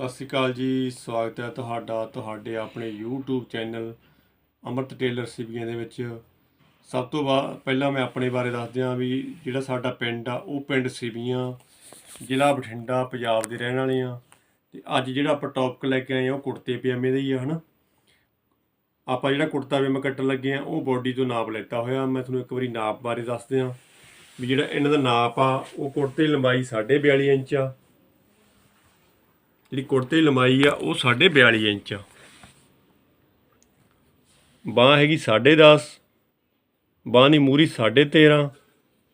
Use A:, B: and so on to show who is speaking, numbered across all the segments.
A: ਸਤਿ ਸ਼੍ਰੀ ਅਕਾਲ ਜੀ, ਸਵਾਗਤ ਹੈ ਤੁਹਾਡਾ, ਤੁਹਾਡੇ ਆਪਣੇ YouTube channel Amrat tailor Sivian ਦੇ ਵਿੱਚ। ਸਭ ਤੋਂ ਬਾ- ਪਹਿਲਾਂ ਮੈਂ ਆਪਣੇ ਬਾਰੇ ਦੱਸ ਦਿਆਂ ਵੀ ਜਿਹੜਾ ਸਾਡਾ ਪਿੰਡ ਆ, ਉਹ ਪਿੰਡ ਸਿਵੀਆਂ ਜ਼ਿਲ੍ਹਾ ਬਠਿੰਡਾ, ਪੰਜਾਬ ਦੇ ਰਹਿਣ ਵਾਲੇ ਆ ਤੇ ਅੱਜ ਜਿਹੜਾ ਆਪਾਂ ਟੌਪਿਕ ਲੈ ਕੇ ਆਏ ਆ ਉਹ ਕੁੜਤੇ ਪਜਾਮੇ ਦਾ ਹੀ ਆ, ਹਨਾ? ਆਪਾਂ ਜਿਹੜਾ ਕੁੜਤਾ ਪਜਾਮਾ ਕੱਟਣ ਲੱਗੇ ਆ ਉਹ ਬੋਡੀ ਤੋਂ ਨਾਪ ਲੈਤਾ ਹੋਇਆ। ਮੈਂ ਤੁਹਾਨੂੰ ਇੱਕ ਵਾਰੀ ਨਾਪ ਬਾਰੇ ਦੱਸ ਦਿਆਂ ਵੀ ਜਿਹੜਾ ਇਹਨਾਂ ਦਾ ਨਾਪ ਆ, ਉਹ ਕੁੜਤੇ ਦੀ ਲੰਬਾਈ 42 ਇੰਚ ਆ ਜਿਹੜੀ ਕੁੜਤੇ ਦੀ ਲੰਬਾਈ ਆ, ਉਹ 42 ਇੰਚ ਆ। ਬਾਹ ਹੈਗੀ 10.5 ਬਾਹ ਦੀ ਮੂਰੀ 13.5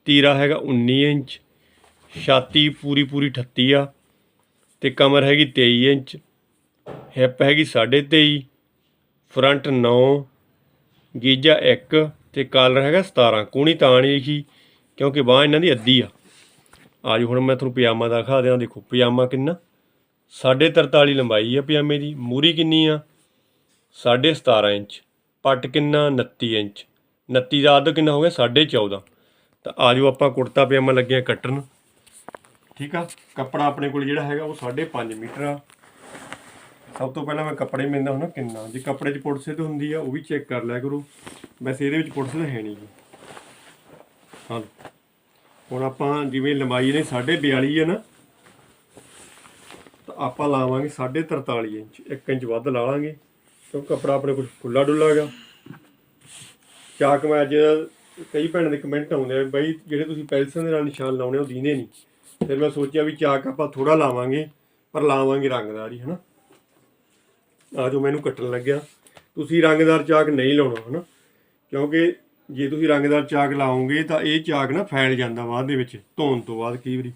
A: ਤੀਰਾ ਹੈਗਾ 19 ਇੰਚ, ਛਾਤੀ ਪੂਰੀ ਪੂਰੀ 38 ਆ, ਤੇ ਕਮਰ ਹੈਗੀ 23 ਇੰਚ, ਹਿੱਪ ਹੈਗੀ 23.5 ਫਰੰਟ 9 ਗੀਜਾ 1 ਤੇ ਕਾਲਰ ਹੈਗਾ 17 ਕੂਣੀ ਤਾਂ ਨਹੀਂ ਲਿਖੀ ਕਿਉਂਕਿ ਬਾਹ ਇਹਨਾਂ ਦੀ ਅੱਧੀ ਆ। ਆਜ ਹੁਣ ਮੈਂ ਤੁਹਾਨੂੰ ਪਜਾਮਾ ਦਿਖਾ ਦਿਆਂ, ਦੇਖੋ ਪਜਾਮਾ ਕਿੰਨਾ ਸਾਢੇ 43 ਲੰਬਾਈ ਆ ਪਜਾਮੇ ਦੀ, ਮੂਰੀ ਕਿੰਨੀ ਆ? ਸਾਢੇ 17 ਇੰਚ, ਪੱਟ ਕਿੰਨਾ? 29 ਇੰਚ। 29 ਦਾ ਅੱਧ ਕਿੰਨਾ ਹੋ ਗਿਆ? ਸਾਢੇ 14 ਤਾਂ ਆਜੋ ਆਪਾਂ ਕੁੜਤਾ ਪਜਾਮਾ ਲੱਗਿਆ ਕੱਟਣ। ਠੀਕ ਆ? ਕੱਪੜਾ ਆਪਣੇ ਕੋਲ ਜਿਹੜਾ ਹੈਗਾ ਉਹ 5.5 ਮੀਟਰ ਆ। ਸਭ ਤੋਂ ਪਹਿਲਾਂ ਮੈਂ ਕੱਪੜੇ ਮੈਂਦਾ ਹੁਣ ਕਿੰਨਾ? ਜੇ ਕੱਪੜੇ 'ਚ ਪੁੜਸੇ ਤੇ ਹੁੰਦੀ ਆ, ਉਹ ਵੀ ਚੈੱਕ ਕਰ ਲਿਆ ਕਰੋ। ਵੈਸੇ ਇਹਦੇ ਵਿੱਚ ਪੁੜਸੇ ਤਾਂ ਹੈ ਨਹੀਂ ਜੀ। ਹਾਂ। ਹੁਣ ਆਪਾਂ ਜਿਵੇਂ ਲੰਬਾਈ ਨੇ 42.5 ਹੈ ਨਾ ਤਾਂ ਆਪਾਂ ਲਾਵਾਂਗੇ 43 ਇੰਚ 1 ਇੰਚ ਵੱਧ ਲਾ ਲਾਂਗੇ, ਕਿਉਂਕਿ ਕੱਪੜਾ ਆਪਣੇ ਕੋਲ ਖੁੱਲਾ ਡੁੱਲਾ ਹੈਗਾ। ਚਾਕ ਮੈਂ ਅੱਜ ਕਈ ਭੈਣਾਂ ਦੇ ਕਮੈਂਟ ਆਉਂਦੇ ਆ, ਬਈ ਜਿਹੜੇ ਤੁਸੀਂ ਪੈਲਸਨ ਦੇ ਨਾਲ ਨਿਸ਼ਾਨ ਲਾਉਣੇ ਉਹ ਦੀਨੇ ਨਹੀਂ। ਫਿਰ ਮੈਂ ਸੋਚਿਆ ਵੀ ਚਾਕ ਆਪਾਂ ਥੋੜਾ ਲਾਵਾਂਗੇ, ਪਰ ਲਾਵਾਂਗੇ ਰੰਗਦਾਰ ਹੀ, ਹਨਾ? ਆ ਜੋ ਮੈਨੂੰ ਕੱਟਣ ਲੱਗਿਆ। ਤੁਸੀਂ ਰੰਗਦਾਰ ਚਾਕ ਨਹੀਂ ਲਾਉਣਾ, ਹਨਾ? ਕਿਉਂਕਿ ਜੇ ਤੁਸੀਂ ਰੰਗਦਾਰ ਚਾਕ ਲਾਓਗੇ ਤਾਂ ਇਹ ਚਾਕ ਨਾ ਫੈਲ ਜਾਂਦਾ ਬਾਅਦ ਦੇ ਵਿੱਚ, ਧੋਣ ਤੋਂ ਬਾਅਦ ਕਈ ਵਾਰੀ।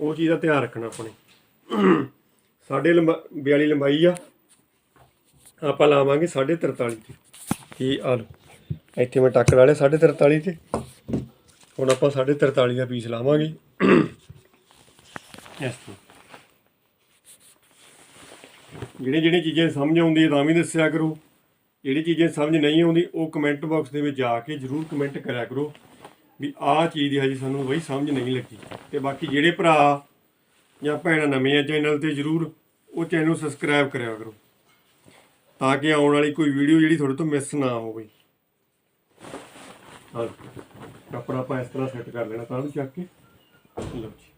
A: ਉਹ ਚੀਜ਼ ਦਾ ਧਿਆਨ ਰੱਖਣਾ ਆਪਣੇ। ਸਾਡੇ ਲੰਬਾ 42 ਲੰਬਾਈ ਆ। ਆਪਾਂ ਲਾਵਾਂਗੇ 43 ਤੇ। ਕੀ ਆ ਲਓ ਇੱਥੇ ਮੈਂ ਟੱਕ ਲਾ ਲਿਆ 43 ਤੇ। ਹੁਣ ਆਪਾਂ 43 ਦਾ ਪੀਸ ਲਾਵਾਂਗੇ। ਇਸ ਤੋਂ ਜਿਹੜੇ ਜਿਹੜੇ ਚੀਜ਼ਾਂ ਸਮਝ ਆਉਂਦੀ ਤਾਂ ਵੀ ਦੱਸਿਆ ਕਰੋ। ਜਿਹੜੀ ਚੀਜ਼ਾਂ ਸਮਝ ਨਹੀਂ ਆਉਂਦੀ, ਉਹ ਕਮੈਂਟ ਬਾਕਸ ਦੇ ਵਿੱਚ ਜਾ ਕੇ ਜਰੂਰ ਕਮੈਂਟ ਕਰਿਆ ਕਰੋ। ਵੀ ਆਹ ਚੀਜ਼ ਦੀ ਹਜੇ ਸਾਨੂੰ ਬਈ ਸਮਝ ਨਹੀਂ ਲੱਗੀ। ਤੇ ਬਾਕੀ ਜਿਹੜੇ ਭਰਾ ਜਾਂ ਭੈਣਾਂ ਨਵੀਆਂ ਚੈਨਲ ਤੇ ਜਰੂਰ ਉਹ ਚੈਨਲ ਨੂੰ ਸਬਸਕ੍ਰਾਈਬ ਕਰਿਆ ਕਰੋ। ਤਾਂ ਕਿ ਆਉਣ ਵਾਲੀ ਕੋਈ ਵੀਡੀਓ ਜਿਹੜੀ ਤੁਹਾਡੇ ਤੋਂ ਮਿਸ ਨਾ ਹੋਵੇ। ਹਾਂ ਕੱਪੜਾ ਆਪਾਂ ਇਸ ਤਰ੍ਹਾਂ ਸੈੱਟ ਕਰ ਲੈਣਾ, ਤਾਂ ਨੂੰ ਚੱਕ ਕੇ। ਲਓ ਜੀ।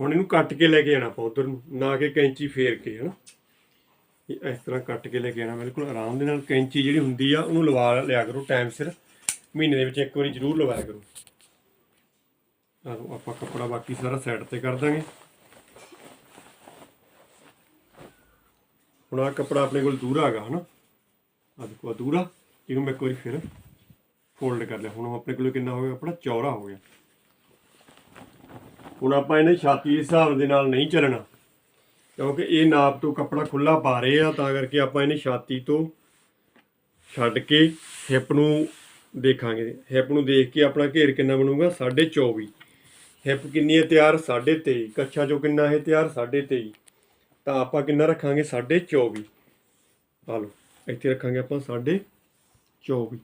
A: ਹੁਣ ਇਹਨੂੰ ਕੱਟ ਕੇ ਲੈ ਕੇ ਜਾਣਾ ਆਪਾਂ ਉਧਰ ਨੂੰ, ਨਾ ਕਿ ਕੈਂਚੀ ਫੇਰ ਕੇ, ਹਨਾ? ਇਹ ਇਸ ਤਰ੍ਹਾਂ ਕੱਟ ਕੇ ਲੈ ਕੇ ਆਣਾ ਬਿਲਕੁਲ ਆਰਾਮ ਦੇ ਨਾਲ ਕੈਂਚੀ ਜਿਹੜੀ ਹੁੰਦੀ ਆ, ਉਹਨੂੰ ਲਵਾ ਲਿਆ ਕਰੋ ਟਾਈਮ ਸਿਰ। ਮਹੀਨੇ ਦੇ ਵਿੱਚ ਇੱਕ ਵਾਰੀ ਜ਼ਰੂਰ ਲਵਾਇਆ ਕਰੋ। ਆਹ ਆਪਾਂ ਕੱਪੜਾ ਬਾਕੀ ਸਾਰਾ ਸਾਈਡ ਤੇ ਕਰ ਦਾਂਗੇ। ਹੁਣ ਆ ਕੱਪੜਾ ਆਪਣੇ ਕੋਲ ਦੂਰਾ ਹੈਗਾ ਹਨਾ? ਆ ਦੇਖੋ, ਆਹ ਦੂਰਾ ਇਹਨੂੰ ਮੈਂ ਇੱਕ ਵਾਰੀ ਫਿਰ ਫੋਲਡ ਕਰ ਲਿਆ। ਹੁਣ ਆਪਣੇ ਕੋਲ ਕਿੰਨਾ ਹੋ ਗਿਆ? ਆਪਣਾ ਚੌੜਾ ਹੋ ਗਿਆ। ਹੁਣ ਆਪਾਂ ਇਹਨੇ ਛਾਤੀ ਦੇ ਹਿਸਾਬ ਦੇ ਨਾਲ ਨਹੀਂ ਚੱਲਣਾ, ਕਿਉਂਕਿ ਇਹ ਨਾਪ ਤੋਂ ਕੱਪੜਾ ਖੁੱਲਾ ਪਾ ਰਹੇ ਆ, ਤਾਂ ਕਰਕੇ ਆਪਾਂ ਇਹਨੇ ਛਾਤੀ ਤੋਂ ਛੱਡ ਕੇ ਹਿੱਪ ਨੂੰ ਦੇਖਾਂਗੇ। ਹਿੱਪ ਨੂੰ ਦੇਖ ਕੇ ਆਪਣਾ ਘੇਰ ਕਿੰਨਾ ਬਣੂਗਾ? 24.5 ਹਿੱਪ ਕਿੰਨੀ ਹੈ? ਤਿਆਰ 23.5 ਕੱਛਾ ਚੋਂ ਕਿੰਨਾ ਹੈ ਤਿਆਰ? 23.5 ਤਾਂ ਆਪਾਂ ਕਿੰਨਾ ਰੱਖਾਂਗੇ? 24.5 ਆ ਲਓ ਇੱਥੇ ਰੱਖਾਂਗੇ ਆਪਾਂ 24.5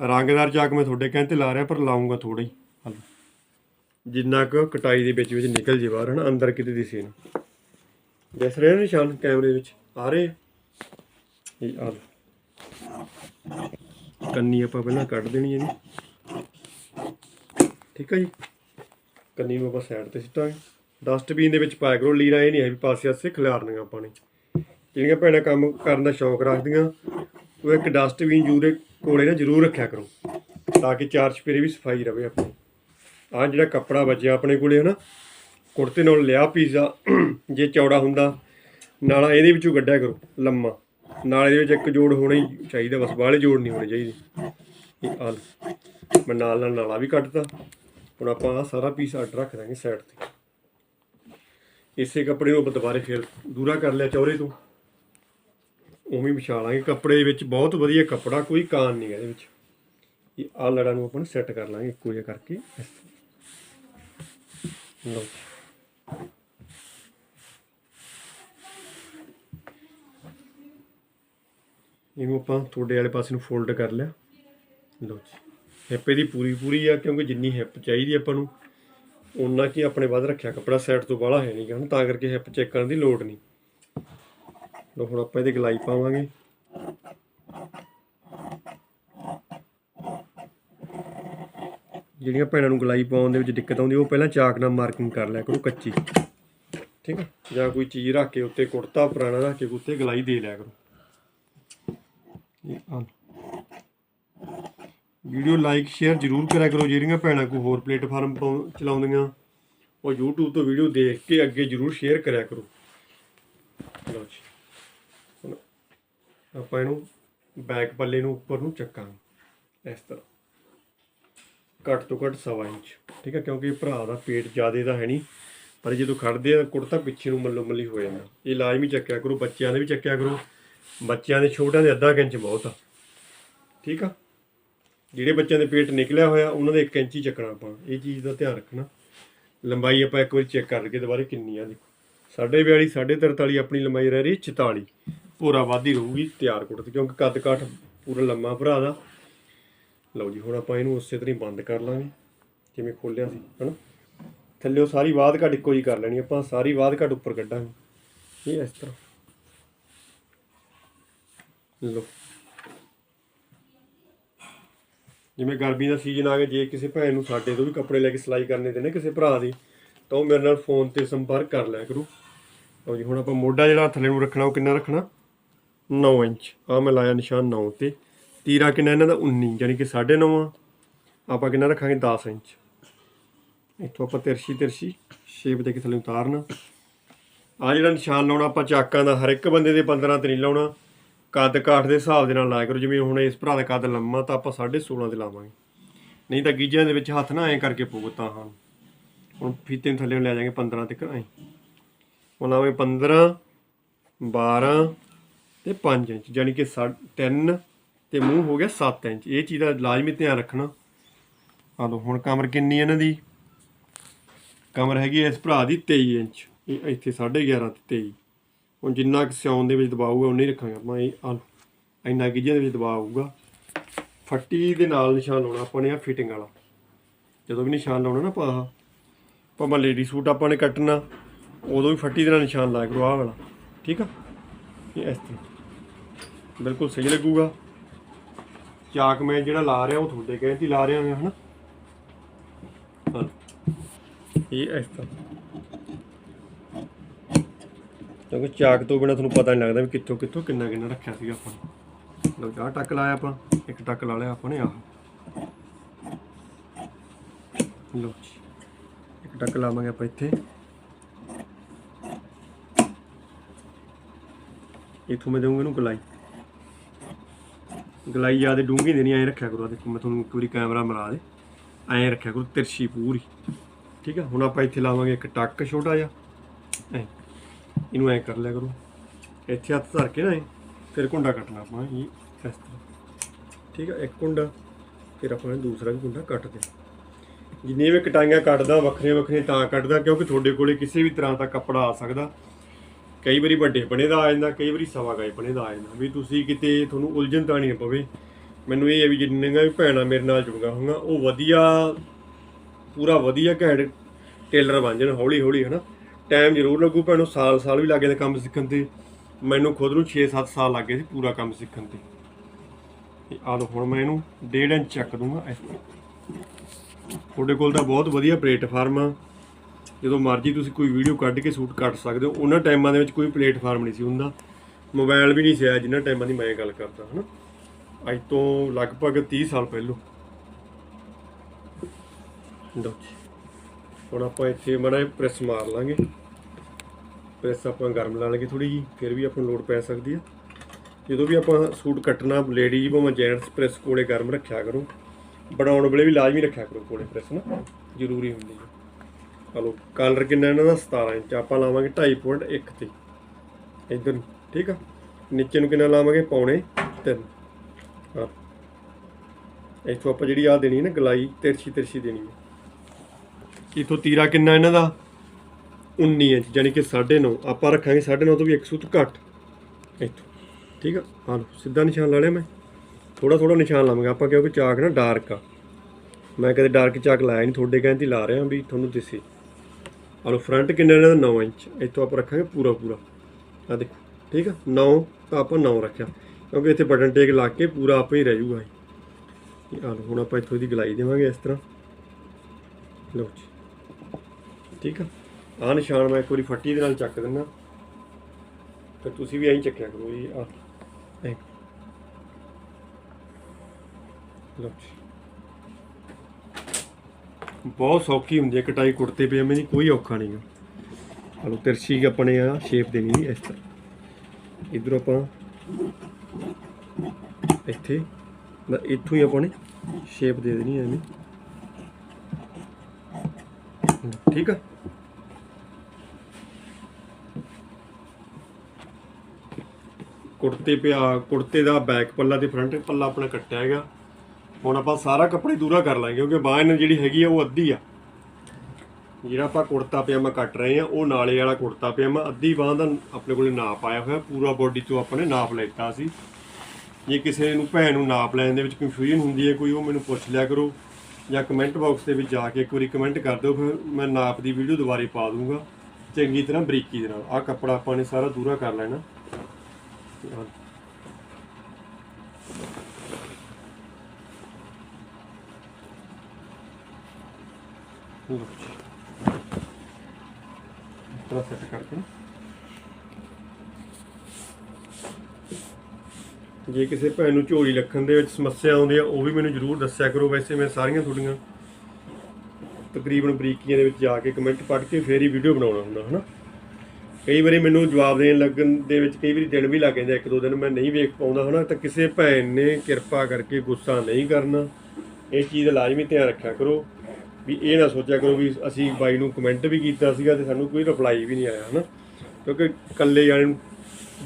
A: ਰੰਗਦਾਰ ਚਾਕ ਮੈਂ ਤੁਹਾਡੇ ਕਹਿਣ ਤੇ ਲਾ ਰਿਹਾ, ਪਰ ਲਾਉਂਗਾ ਥੋੜਾ ਹੀ। ਆ ਜਿੰਨਾ ਕੁ ਕਟਾਈ ਦੇ ਵਿੱਚ ਵਿੱਚ ਨਿਕਲ ਜੇ ਬਾਹਰ, ਹਨਾ, ਅੰਦਰ ਕਿਤੇ ਦਿਸੇ ਨਾ। ਦਿਸ ਰਹੇ ਨਿਸ਼ਾਨ ਕੈਮਰੇ ਵਿੱਚ? ਆ ਰਹੇ ਆ? ਇਹ ਆ ਕੰਨੀ ਆਪਾਂ ਪਹਿਲਾਂ ਕੱਢ ਦੇਣੀ ਹੈ ਠੀਕ ਹੈ ਜੀ? ਕੰਨੀ ਨੂੰ ਆਪਾਂ ਸਾਈਡ ਤੇ ਸਿੱਟਾਂਗੇ। ਡਸਟਬਿਨ ਦੇ ਵਿੱਚ ਪਾਇਆ ਕਰੋ, ਲੀਰਾਂ ਇਹ ਨਹੀਂ ਹੈ ਵੀ ਪਾਸੇ ਆਸੇ ਖਿਲਾਰਨੀਆਂ ਆਪਾਂ ਨੇ। ਜਿਹੜੀਆਂ ਭੈਣਾਂ ਕੰਮ ਕਰਨ ਦਾ ਸ਼ੌਕ ਰੱਖਦੀਆਂ, ਉਹ ਇੱਕ ਡਸਟਬਿਨ ਜੂਰੇ ਕੋਲੇ ਨਾ ਜ਼ਰੂਰ ਰੱਖਿਆ ਕਰੋ, ਤਾਂ ਕਿ ਚਾਰ ਚਪੇਰੇ ਵੀ ਸਫ਼ਾਈ ਰਵੇ ਆਪਣੀ। ਆ ਜਿਹੜਾ ਕੱਪੜਾ ਬਚਿਆ ਆਪਣੇ ਕੋਲੇ ਹਨਾ, ਕੁੜਤੇ ਨਾਲ ਲਿਆ ਪੀਜ਼ਾ, ਜੇ ਚੌੜਾ ਹੁੰਦਾ, ਨਾਲਾ ਇਹਦੇ ਵਿੱਚੋਂ ਕੱਢਿਆ ਕਰੋ, ਲੰਮਾ। ਨਾਲ ਇਹਦੇ ਵਿੱਚ ਇੱਕ ਜੋੜ ਹੋਣਾ ਹੀ ਚਾਹੀਦਾ, ਬਸ ਬਾਹਲੇ ਜੋੜ ਨਹੀਂ ਹੋਣੇ ਚਾਹੀਦੇ। ਇਹ ਆ ਮੈਂ ਨਾਲ ਨਾਲ ਨਾਲਾ ਵੀ ਕੱਢਤਾ। ਹੁਣ ਆਪਾਂ ਆਹ ਸਾਰਾ ਪੀਸ ਅੱਡ ਰੱਖ ਦਾਂਗੇ ਸਾਈਡ ਤੇ। ਇਸੇ ਕੱਪੜੇ ਨੂੰ ਆਪਾਂ ਦੁਬਾਰੇ ਫਿਰ ਦੂਰਾ ਕਰ ਲਿਆ ਚੌਰੇ ਤੋਂ। ਉਵੇਂ ਹੀ ਵਿਛਾ ਲਾਂਗੇ। ਕੱਪੜੇ ਵਿੱਚ ਬਹੁਤ ਵਧੀਆ ਕੱਪੜਾ, ਕੋਈ ਕਾਨ ਨਹੀਂ ਇਹਦੇ ਵਿੱਚ। ਇਹ ਆ ਲੜਾ ਨੂੰ ਆਪਾਂ ਸੈੱਟ ਕਰ ਲਾਂਗੇ ਇੱਕੋ ਜਿਹਾ ਕਰਕੇ। ਲਓ ਇਹਨੂੰ ਆਪਾਂ ਤੁਹਾਡੇ ਵਾਲੇ ਪਾਸੇ ਨੂੰ ਫੋਲਡ ਕਰ ਲਿਆ। ਲਓ ਜੀ। ਹਿੱਪ ਇਹਦੀ ਪੂਰੀ ਪੂਰੀ ਆ, ਕਿਉਂਕਿ ਜਿੰਨੀ ਹਿੱਪ ਚਾਹੀਦੀ ਆਪਾਂ ਨੂੰ। ਉਹਨਾਂ ਕੀ ਆਪਣੇ ਵੱਧ ਰੱਖਿਆ, ਕੱਪੜਾ ਸਾਈਡ ਤੋਂ ਬਾਹਲਾ ਹੈ ਨਹੀਂ ਗਾ ਤਾਂ ਕਰਕੇ ਹਿੱਪ ਚੈੱਕ ਕਰਨ ਦੀ ਲੋੜ ਨਹੀਂ ਲੋ ਹੁਣ ਆਪਾਂ ਇਹਦੇ ਗਲਾਈ ਪਾਵਾਂਗੇ। ਜਿਹੜੀਆਂ ਭੈਣਾਂ ਨੂੰ ਗਲਾਈ ਪਾਉਣ ਦੇ ਵਿੱਚ ਦਿੱਕਤ ਆਉਂਦੀ, ਉਹ ਪਹਿਲਾਂ ਚਾਕ ਨਾਲ ਮਾਰਕਿੰਗ ਕਰ ਲਿਆ ਕਰੋ ਕੱਚੀ। ਠੀਕ ਹੈ ਜਾਂ ਕੋਈ ਚੀਜ਼ ਰੱਖ ਕੇ ਉੱਤੇ ਕੁੜਤਾ, ਪੁਰਾਣਾ ਰੱਖ ਕੇ ਉੱਤੇ ਗਲਾਈ ਦੇ ਲਿਆ ਕਰੋ ਇਹ ਆ ਵੀਡੀਓ ਲਾਈਕ, ਸ਼ੇਅਰ ਜ਼ਰੂਰ ਕਰਿਆ ਕਰੋ, ਜਿਹੜੀਆਂ ਭੈਣਾਂ ਕੋਈ ਹੋਰ ਪਲੇਟਫਾਰਮ ਤੋਂ ਚਲਾਉਂਦੀਆਂ, ਉਹ YouTube ਤੋਂ ਵੀਡੀਓ ਦੇਖ ਕੇ ਅੱਗੇ ਜ਼ਰੂਰ ਸ਼ੇਅਰ ਕਰਿਆ ਕਰੋ। ਲਓ ਜੀ। ਹੁਣ ਆਪਾਂ ਇਹਨੂੰ ਬੈਕ ਪੱਲੇ ਨੂੰ ਉੱਪਰ ਨੂੰ ਚੱਕਾਂਗੇ, ਇਸ ਤਰ੍ਹਾਂ। ਘੱਟ ਤੋਂ ਘੱਟ ਸਵਾ ਇੰਚ, ਠੀਕ ਹੈ, ਕਿਉਂਕਿ ਭਰਾ ਦਾ ਪੇਟ ਜ਼ਿਆਦੇ ਦਾ ਹੈ ਨਹੀਂ, ਪਰ ਜਦੋਂ ਖੜਦੇ ਆ ਕੁੜਤਾ ਪਿੱਛੇ ਨੂੰ ਮੱਲੋ ਮੱਲੀ ਹੋ ਜਾਂਦਾ। ਇਹ ਲਾਜ਼ਮੀ ਚੱਕਿਆ ਕਰੋ, ਬੱਚਿਆਂ ਦੇ ਵੀ ਚੱਕਿਆ ਕਰੋ, ਬੱਚਿਆਂ ਦੇ ਛੋਟਿਆਂ ਦੇ ਅੱਧਾ ਕੁ ਇੰਚ ਬਹੁਤ ਆ। ਠੀਕ ਆ? ਜਿਹੜੇ ਬੱਚਿਆਂ ਦੇ ਪੇਟ ਨਿਕਲਿਆ ਹੋਇਆ, ਉਹਨਾਂ ਦੇ 1 ਇੰਚ ਹੀ ਚੱਕਣਾ ਆਪਾਂ। ਇਹ ਚੀਜ਼ ਦਾ ਧਿਆਨ ਰੱਖਣਾ। ਲੰਬਾਈ ਆਪਾਂ ਇੱਕ ਵਾਰੀ ਚੈੱਕ ਕਰਕੇ ਦੁਬਾਰੇ ਕਿੰਨੀ ਆ ਦੇਖੋ 42 43 ਆਪਣੀ ਲੰਬਾਈ ਰਹਿ ਰਹੀ 44 ਪੂਰਾ ਵਾਧੀ ਰਹੂਗੀ, ਤਿਆਰ ਕੁੜਤ ਕਿਉਂਕਿ ਕੱਦ ਕਾਠ ਪੂਰਾ ਲੰਮਾ ਭਰਾ ਦਾ। ਲਓ ਜੀ, ਹੁਣ ਆਪਾਂ ਇਹਨੂੰ ਉਸੇ ਤਰ੍ਹਾਂ ਹੀ ਬੰਦ ਕਰ ਲਾਂਗੇ। ਜਿਵੇਂ ਖੋਲਿਆ ਸੀ, ਹਨਾ? ਥੱਲੇੋਂ ਸਾਰੀ ਬਾਦ ਘੱਟ ਇੱਕੋ ਜੀ ਕਰ ਲੈਣੀ, ਆਪਾਂ ਸਾਰੀ ਬਾਦ ਘੱਟ ਉੱਪਰ ਕੱਢਾਂਗੇ। ਇਹ ਇਸ ਤਰ੍ਹਾਂ। ਲਓ। ਜਿਵੇਂ ਗਰਮੀ ਦਾ ਸੀਜ਼ਨ ਆ ਗਿਆ, ਜੇ ਕਿਸੇ ਭੈਣ ਨੂੰ ਸਾਡੇ ਤੋਂ ਵੀ ਕੱਪੜੇ ਲੈ ਕੇ ਸਿਲਾਈ ਕਰਨੇ ਦੇ ਨੇ ਕਿਸੇ ਭਰਾ ਦੀ, ਤਾਂ ਉਹ ਮੇਰੇ ਨਾਲ ਫੋਨ ਤੇ ਸੰਪਰਕ ਕਰ ਲਿਆ ਕਰੂ। ਲਓ ਜੀ, ਹੁਣ ਆਪਾਂ ਮੋਢਾ ਜਿਹੜਾ ਥੱਲੇ ਨੂੰ ਰੱਖਣਾ, ਉਹ ਕਿੰਨਾ ਰੱਖਣਾ? 9 ਇੰਚ। ਆ ਮੈਂ ਲਾਇਆ ਨਿਸ਼ਾਨ 9 ਤੇ। ਤੀਰਾ ਕਿੰਨਾ ਇਹਨਾਂ ਦਾ? 19 ਯਾਨੀ ਕਿ 9.5 ਆ। ਆਪਾਂ ਕਿੰਨਾ ਰੱਖਾਂਗੇ? 10 ਇੰਚ। ਇੱਥੋਂ ਆਪਾਂ ਤਿਰਸ਼ੀ ਤਿਰਛੀ ਸ਼ੇਪ ਦੇ ਕੇ ਥੱਲੇ ਉਤਾਰਨਾ। ਆ ਜਿਹੜਾ ਨਿਸ਼ਾਨ ਲਾਉਣਾ, ਆਪਾਂ ਚਾਕਾਂ ਦਾ, ਹਰ ਇੱਕ ਬੰਦੇ ਦੇ 15 ਤੇ ਨਹੀਂ ਲਾਉਣਾ। ਕੱਦ ਕਾਠ ਦੇ ਹਿਸਾਬ ਦੇ ਨਾਲ ਲਾਇਆ ਕਰੋ, ਜਿਵੇਂ ਹੁਣ ਇਸ ਭਰਾ ਦਾ ਕੱਦ ਲੰਮਾ, ਤਾਂ ਆਪਾਂ 16.5 ਤੇ ਲਾਵਾਂਗੇ। ਨਹੀਂ ਤਾਂ ਗੀਜਿਆਂ ਦੇ ਵਿੱਚ ਹੱਥ ਨਾ ਐਂ ਕਰਕੇ ਪਊਗਾ ਤਾਂ ਹਾਂ। ਹੁਣ ਫੀਤੇ ਨੂੰ ਥੱਲੇ ਨੂੰ ਲੈ ਜਾਾਂਗੇ 15 ਤੱਕ ਐਂ। ਹੁਣ ਲਾਵਾਂਗੇ 15 12 ਤੇ 5 ਇੰਚ ਯਾਨੀ ਕਿ 3 ਤੇ ਮੂੰਹ ਹੋ ਗਿਆ 7 ਇੰਚ। ਇਹ ਚੀਜ਼ ਦਾ ਲਾਜ਼ਮੀ ਧਿਆਨ ਰੱਖਣਾ। ਆ ਲਓ, ਹੁਣ ਕਮਰ ਕਿੰਨੀ ਇਹਨਾਂ ਦੀ? ਕਮਰ ਹੈਗੀ ਇਸ ਭਰਾ ਦੀ 23 ਇੰਚ। ਇਹ ਇੱਥੇ 11.5 ਤੇ 23 ਹੁਣ ਜਿੰਨਾ ਕੁ ਸਿਉਣ ਦੇ ਵਿੱਚ ਦਬਾਊਗਾ ਉਨਾ ਹੀ ਰੱਖਾਂਗੇ ਆਪਾਂ ਇਹ ਆ ਲਓ, ਇੰਨਾ ਗਿੱਜਿਆਂ ਦੇ ਵਿੱਚ ਦਬਾਅ ਆਊਗਾ ਫੱਟੀ ਦੇ ਨਾਲ ਨਿਸ਼ਾਨ ਲਾਉਣਾ ਆਪਾਂ ਨੇ ਆ ਫਿਟਿੰਗ ਵਾਲਾ। ਜਦੋਂ ਵੀ ਨਿਸ਼ਾਨ ਲਾਉਣਾ ਨਾ ਆਪਾਂ ਆਹ। ਭਾਵੇਂ ਲੇਡੀ ਸੂਟ ਆਪਾਂ ਨੇ ਕੱਟਣਾ ਉਦੋਂ ਵੀ ਫੱਟੀ ਦੇ ਨਾਲ ਨਿਸ਼ਾਨ ਲਾਇਆ ਕਰੋ ਆਹ ਵਾਲਾ। ਠੀਕ ਆ? ਇਹ ਇਸ ਤਰ੍ਹਾਂ। ਬਿਲਕੁਲ ਸਹੀ ਲੱਗੂਗਾ। ਚਾਕ ਮੈਂ ਜਿਹੜਾ ਲਾ ਰਿਹਾ ਉਹ ਤੁਹਾਡੇ ਕਹੇ ਤੇ ਲਾ ਰਿਹਾ ਹਾਂ ਹਨਾ? ਹਾਂ। ਇਹ ਇਸ ਤਰ੍ਹਾਂ। ਕਿਉਂਕਿ ਚਾਕ ਤੋਂ ਬਿਨਾ ਤੁਹਾਨੂੰ ਪਤਾ ਨਹੀਂ ਲੱਗਦਾ ਵੀ ਕਿੱਥੋਂ ਕਿੱਥੋਂ ਕਿੰਨਾ ਕਿੰਨਾ ਰੱਖਿਆ ਸੀਗਾ ਆਪਾਂ ਨੇ। ਲਓ ਆਹ ਟੱਕ ਲਾਇਆ ਆਪਾਂ, ਇੱਕ ਟੱਕ ਲਾ ਲਿਆ ਆਪਾਂ ਨੇ ਆਹ। ਲਓ ਇੱਕ ਟੱਕ ਲਾਵਾਂਗੇ ਆਪਾਂ ਇੱਥੇ। ਇਥੋਂ ਮੈਂ ਦੇਵਾਂਗਾ ਇਹਨੂੰ ਗਲਾਈ। ਗਲਾਈ ਜ਼ਿਆਦਾ ਡੂੰਘੀ ਦੇਣੀ ਐਂ ਰੱਖਿਆ ਕਰੋ ਦੇਖੋ, ਮੈਂ ਤੁਹਾਨੂੰ ਇੱਕ ਵਾਰੀ ਕੈਮਰਾ ਮਿਲਾ ਦੇ। ਐਂ ਰੱਖਿਆ ਕਰੋ, ਤਿਰਛੀ ਪੂਰੀ। ਠੀਕ ਆ, ਹੁਣ ਆਪਾਂ ਇੱਥੇ ਲਾਵਾਂਗੇ ਇੱਕ ਟੱਕ ਛੋਟਾ ਜਿਹਾ। ਐਂ। ਇਹਨੂੰ ਐਂ ਕਰ ਲਿਆ ਕਰੋ। ਇੱਥੇ ਹੱਥ ਧਰ ਕੇ ਨਾ ਐਂ ਫਿਰ ਕੁੰਡਾ ਕੱਟਣਾ ਆਪਾਂ ਇਹ, ਇਸ ਤਰ੍ਹਾਂ। ਠੀਕ ਆ, ਇੱਕ ਕੁੰਡਾ, ਫਿਰ ਆਪਾਂ ਦੂਸਰਾ ਵੀ ਕੁੰਡਾ ਕੱਟਦੇ ਜਿੰਨੀਆਂ ਵੀ ਕਟਾਈਆਂ ਕੱਟਦਾ, ਵੱਖਰੀਆਂ ਵੱਖਰੀਆਂ ਤਾਂ ਕੱਟਦਾ, ਕਿਉਂਕਿ ਤੁਹਾਡੇ ਕੋਲੇ ਕਿਸੇ ਵੀ ਤਰ੍ਹਾਂ ਦਾ ਕੱਪੜਾ ਆ ਸਕਦਾ। ਕਈ ਵਾਰੀ ਵੱਡੇ ਬਣੇ ਦਾ ਆ ਜਾਂਦਾ, ਕਈ ਵਾਰੀ ਸਵਾ ਗਏ ਬਣੇ ਦਾ ਆ ਜਾਂਦਾ। ਵੀ ਤੁਸੀਂ ਕਿਤੇ ਤੁਹਾਨੂੰ ਉਲਝਣ ਤਾਂ ਨਹੀਂ ਪਵੇ। ਮੈਨੂੰ ਇਹ ਹੈ ਵੀ ਜਿੰਨੀਆਂ ਵੀ ਭੈਣਾਂ ਮੇਰੇ ਨਾਲ ਜੁੜੀਆਂ ਹੋਣਗੀਆਂ ਉਹ ਵਧੀਆ, ਪੂਰਾ ਵਧੀਆ ਘੈਂਟ ਟੇਲਰ ਬਣ ਜਾਣ ਹੌਲੀ ਹੌਲੀ ਹਨਾ। ਟਾਈਮ ਜ਼ਰੂਰ ਲੱਗੂ ਭੈਣੋ ਸਾਲ ਸਾਲ ਵੀ ਲੱਗ ਤੇ ਕੰਮ ਸਿੱਖਣ ਤੇ। ਮੈਨੂੰ ਖੁਦ ਨੂੰ 6-7 ਸਾਲ ਲੱਗ ਗਏ ਸੀ ਪੂਰਾ ਕੰਮ ਸਿੱਖਣ ਤੇ। ਤੇ ਆ ਲਓ, ਹੁਣ ਮੈਂ ਇਹਨੂੰ ਡੇਢ ਇੰਚ ਚੱਕ ਦੂੰਗਾ ਤੁਹਾਡੇ ਕੋਲ ਤਾਂ ਬਹੁਤ ਵਧੀਆ ਪਲੇਟਫਾਰਮ ਆ। ਜਦੋਂ ਮਰਜ਼ੀ ਤੁਸੀਂ ਕੋਈ ਵੀਡੀਓ ਕੱਢ ਕੇ ਸ਼ੂਟ ਕਰ ਸਕਦੇ ਹੋ। ਉਹਨਾਂ ਟਾਈਮਾਂ ਦੇ ਵਿੱਚ ਕੋਈ ਪਲੇਟਫਾਰਮ ਨਹੀਂ ਸੀ ਹੁੰਦਾ। ਮੋਬਾਈਲ ਵੀ ਨਹੀਂ ਸੀ ਆਇਆ ਜਿੰਨਾ ਟਾਈਮਾਂ ਦੀ ਮੈਂ ਗੱਲ ਕਰਦਾ, ਹਨਾ? ਅੱਜ ਤੋਂ ਲਗਭਗ 30 ਸਾਲ ਪਹਿਲੋਂ। ਲਓ ਜੀ। ਹੁਣ ਆਪਾਂ ਇੱਥੇ ਮਾੜਾ ਪ੍ਰੈਸ ਮਾਰ ਲਾਂਗੇ। ਪ੍ਰੈਸ ਆਪਾਂ ਗਰਮ ਲਾ ਲਾਂਗੇ ਥੋੜੀ ਜੀ ਫਿਰ ਵੀ ਆਪਾਂ ਨੂੰ ਲੋਡ ਪੈ ਸਕਦੀ ਹੈ ਜਦੋਂ ਵੀ ਆਪਾਂ ਸੂਟ ਕੱਟਣਾ ਲੇਡੀ ਭਾਵੇਂ ਜੈਂਟਸ ਪ੍ਰੈਸ ਕੋਲੇ ਗਰਮ ਰੱਖਿਆ ਕਰੋ, ਬਣਾਉਣ ਵੇਲੇ ਵੀ ਲਾਜ਼ਮੀ ਰੱਖਿਆ ਕਰੋ ਕੋਲੇ ਪ੍ਰੈਸ ਨਾ, ਜ਼ਰੂਰੀ ਹੁੰਦੀ ਹੈ ਹਲੋ ਕਾਲਰ ਕਿੰਨਾ ਇਹਨਾਂ ਦਾ? 17 ਇੰਚ, ਆਪਾਂ ਲਾਵਾਂਗੇ 2.5.1 ਤੇ। ਇਧਰ ਨੂੰ, ਠੀਕ ਆ? ਨੀਚੇ ਨੂੰ ਕਿੰਨਾ ਲਾਵਾਂਗੇ? ਪੌਣੇ 3 ਹਾਂ। ਇੱਥੋਂ ਆਪਾਂ ਜਿਹੜੀ ਆ ਦੇਣੀ ਹੈ ਨਾ, ਗਲਾਈ ਤਿਰਛੀ ਤਿਰਛੀ ਦੇਣੀ ਹੈ। ਇਥੋਂ ਤੀਰਾ ਕਿੰਨਾ ਇਹਨਾਂ ਦਾ? 19 ਇੰਚ ਯਾਨੀ ਕਿ 9.5 ਆਪਾਂ ਰੱਖਾਂਗੇ 9.5 ਤੋਂ ਵੀ 1 ਸੁੱਤ ਘੱਟ। ਇੱਥੋਂ। ਠੀਕ ਆ? ਹਾਂ, ਸਿੱਧਾ ਨਿਸ਼ਾਨ ਲਾ ਲਿਆ ਮੈਂ। ਥੋੜਾ ਥੋੜਾ ਨਿਸ਼ਾਨ ਲਾਵਾਂਗੇ। ਆਪਾਂ ਕਿਉਂਕਿ ਚਾਕ ਨਾ ਡਾਰਕ ਆ। ਮੈਂ ਕਦੇ ਡਾਰਕ ਚਾਕ ਲਾਇਆ ਨਹੀਂ, ਤੁਹਾਡੇ ਕਹਿੰਦੀ ਲਾ ਰਿਹਾ ਵੀ ਤੁਹਾਨੂੰ ਦਿਸੇ। ਆਹ ਲਓ, ਫਰੰਟ ਕਿੰਨਾ ਇਹਨਾਂ ਦਾ? 9 ਇੰਚ। ਇੱਥੋਂ ਆਪਾਂ ਰੱਖਾਂਗੇ ਪੂਰਾ ਪੂਰਾ। ਆ ਦੇਖੋ। ਠੀਕ ਆ? 9 ਤਾਂ ਆਪਾਂ 9 ਰੱਖਿਆ। ਕਿਉਂਕਿ ਇੱਥੇ ਬਟਨ ਟੇਕ ਲਾ ਕੇ ਪੂਰਾ ਆਪੇ ਹੀ ਰਹਿ ਜੂਗਾ ਇਹ। ਆ ਲਓ, ਹੁਣ ਆਪਾਂ ਇੱਥੋਂ ਦੀ ਗਲਾਈ ਦੇਵਾਂਗੇ ਇਸ ਤਰ੍ਹਾਂ। ਲਓ ਜੀ। ਠੀਕ ਆ? ਆ ਨਿਸ਼ਾਨ ਮੈਂ ਇੱਕ ਵਾਰੀ ਫੱਟੀ ਦੇ ਨਾਲ ਚੱਕ ਦਿੰਦਾ ਤੇ ਤੁਸੀਂ ਵੀ ਐਂ ਚੱਕਿਆ ਕਰੋ ਜੀ ਆ ਲਓ ਜੀ। ਬਹੁਤ ਸੌਖੀ ਹੁੰਦੀ ਹੈ ਕਟਾਈ ਕੁੜਤੇ ਪਜਾਮੇ ਦੀ ਕੋਈ ਔਖਾ ਨਹੀਂ ਹੈ ਹਲੋ ਤਿਰਛੀ ਆਪਣੇ ਆ ਸ਼ੇਪ ਦੇਣੀ ਇਸ ਤਰ੍ਹਾਂ। ਇਧਰੋਂ ਆਪਾਂ ਇੱਥੇ ਨਾ ਇੱਥੋਂ ਹੀ ਆਪਾਂ ਨੇ ਸ਼ੇਪ ਦੇ ਦੇਣੀ ਐਵੇਂ। ਠੀਕ ਆ? ਕੁੜਤੇ ਪਿਆ, ਕੁੜਤੇ ਦਾ ਬੈਕ ਪੱਲਾ ਤੇ ਫਰੰਟ ਪੱਲਾ ਆਪਣਾ ਕੱਟਿਆ ਹੈਗਾ ਹੁਣ ਆਪਾਂ ਸਾਰਾ ਕੱਪੜੇ ਦੂਰਾ ਕਰ ਲਾਂਗੇ, ਕਿਉਂਕਿ ਬਾਹ ਜਿਹੜੀ ਹੈਗੀ ਆ, ਉਹ ਅੱਧੀ ਆ। ਜਿਹੜਾ ਆਪਾਂ ਕੁੜਤਾ ਪਜਾਮਾ ਕੱਟ ਰਹੇ ਆ, ਉਹ ਨਾਲੇ ਵਾਲਾ ਕੁੜਤਾ ਪਜਾਮਾ, ਅੱਧੀ ਬਾਹ ਦਾ ਆਪਣੇ ਕੋਲੇ ਨਾਪ ਆਇਆ ਹੋਇਆ, ਪੂਰਾ ਬੋਡੀ ਤੋਂ ਆਪਾਂ ਨੇ ਨਾਪ ਲੈਤਾ ਸੀ। ਜੇ ਕਿਸੇ ਨੂੰ ਭੈਣ ਨੂੰ ਨਾਪ ਲੈਣ ਦੇ ਵਿੱਚ ਕਨਫਿਊਜ਼ਨ ਹੁੰਦੀ ਹੈ, ਕੋਈ ਉਹ ਮੈਨੂੰ ਪੁੱਛ ਲਿਆ ਕਰੋ, ਜਾਂ ਕਮੈਂਟ ਬਾਕਸ ਦੇ ਵਿੱਚ ਜਾ ਕੇ ਇੱਕ ਵਾਰੀ ਕਮੈਂਟ ਕਰ ਦਿਓ, ਫਿਰ ਮੈਂ ਨਾਪ ਦੀ ਵੀਡੀਓ ਦੁਬਾਰੇ ਪਾ ਦੂੰਗਾ। ਚੰਗੀ ਤਰ੍ਹਾਂ ਬਰੀਕੀ ਦੇ ਨਾਲ, ਆਹ ਕੱਪੜਾ ਆਪਾਂ ਨੇ ਸਾਰਾ ਦੂਰਾ ਕਰ ਲੈਣਾ। ਆਹ ਲਓ ਜੀ। ਸੈੱਟ ਕਰਕੇ ਜੇ ਕਿਸੇ ਭੈਣ ਨੂੰ ਝੋਲੀ ਰੱਖਣ ਦੇ ਵਿੱਚ ਸਮੱਸਿਆ ਆਉਂਦੀ ਆ, ਉਹ ਵੀ ਮੈਨੂੰ ਜਰੂਰ ਦੱਸਿਆ ਕਰੋ ਵੈਸੇ ਮੈਂ ਸਾਰੀਆਂ ਤੁਹਾਡੀਆਂ ਤਕਰੀਬਨ ਬਰੀਕੀਆਂ ਦੇ ਵਿੱਚ ਜਾ ਕੇ ਕਮੈਂਟ ਪੜ੍ਹ ਕੇ ਫੇਰ ਹੀ ਵੀਡੀਓ ਬਣਾਉਣਾ ਹੁੰਦਾ, ਹਨਾ ਕਈ ਵਾਰੀ ਮੈਨੂੰ ਜਵਾਬ ਦੇਣ ਲੱਗਣ ਦੇ ਵਿੱਚ ਕਈ ਵਾਰੀ ਦਿਨ ਵੀ ਲੱਗ ਜਾਂਦੇ ਇੱਕ ਦੋ ਦਿਨ ਮੈਂ ਨਹੀਂ ਵੇਖ ਪਾਉਂਦਾ ਹਨਾ, ਤਾਂ ਕਿਸੇ ਭੈਣ ਨੇ ਕਿਰਪਾ ਕਰਕੇ ਗੁੱਸਾ ਨਹੀਂ ਕਰਨਾ। ਇਸ ਚੀਜ਼ ਦਾ ਲਾਜ਼ਮੀ ਧਿਆਨ ਰੱਖਿਆ ਕਰੋ ਵੀ ਇਹ ਨਾ ਸੋਚਿਆ ਕਰੋ ਵੀ ਅਸੀਂ ਬਾਈ ਨੂੰ ਕਮੈਂਟ ਵੀ ਕੀਤਾ ਸੀਗਾ ਤੇ ਸਾਨੂੰ ਕੋਈ ਰਿਪਲਾਈ ਵੀ ਨਹੀਂ ਆਇਆ ਹਨਾ। ਕਿਉਂਕਿ ਇਕੱਲੇ ਜਾਣੇ ਨੂੰ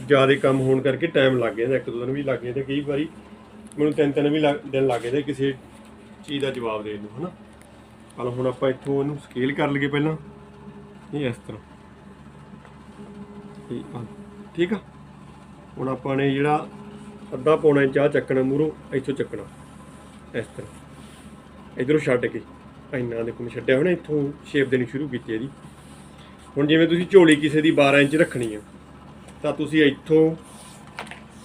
A: ਜ਼ਿਆਦਾ ਕੰਮ ਹੋਣ ਕਰਕੇ ਟਾਈਮ ਲੱਗ ਜਾਂਦਾ, ਇੱਕ ਦੋ ਦਿਨ ਵੀ ਲੱਗ ਜਾਂਦੇ ਕਈ ਵਾਰੀ ਮੈਨੂੰ ਤਿੰਨ ਤਿੰਨ ਵੀ ਲੱਗ- ਦਿਨ ਲੱਗ ਜਾਂਦੇ ਕਿਸੇ ਚੀਜ਼ ਦਾ ਜਵਾਬ ਦੇਣ ਨੂੰ ਹਨਾ। ਪਰ ਹੁਣ ਆਪਾਂ ਇੱਥੋਂ ਇਹਨੂੰ ਸਕੇਲ ਕਰ ਲਈਏ ਪਹਿਲਾਂ, ਇਹ ਇਸ ਤਰ੍ਹਾਂ। ਇਹ ਆ, ਠੀਕ ਆ? ਹੁਣ ਆਪਾਂ ਨੇ ਜਿਹੜਾ ਅੱਧਾ ਪੌਣਾ ਇੰਚ ਆ ਚੱਕਣਾ ਮੂਰੋਂ ਇੱਥੋਂ ਚੱਕਣਾ ਇਸ ਤਰ੍ਹਾਂ। ਇਧਰੋਂ ਛੱਡ ਕੇ ਇੰਨਾ ਦੇ ਕੋਲ ਛੱਡਿਆ ਹੋਣਾ ਇੱਥੋਂ ਸ਼ੇਪ ਦੇਣੀ ਸ਼ੁਰੂ ਕੀਤੀ ਇਹਦੀ। ਹੁਣ ਜਿਵੇਂ ਤੁਸੀਂ ਝੋਲੀ ਕਿਸੇ ਦੀ 12 ਇੰਚ ਰੱਖਣੀ ਆ ਤਾਂ ਤੁਸੀਂ ਇੱਥੋਂ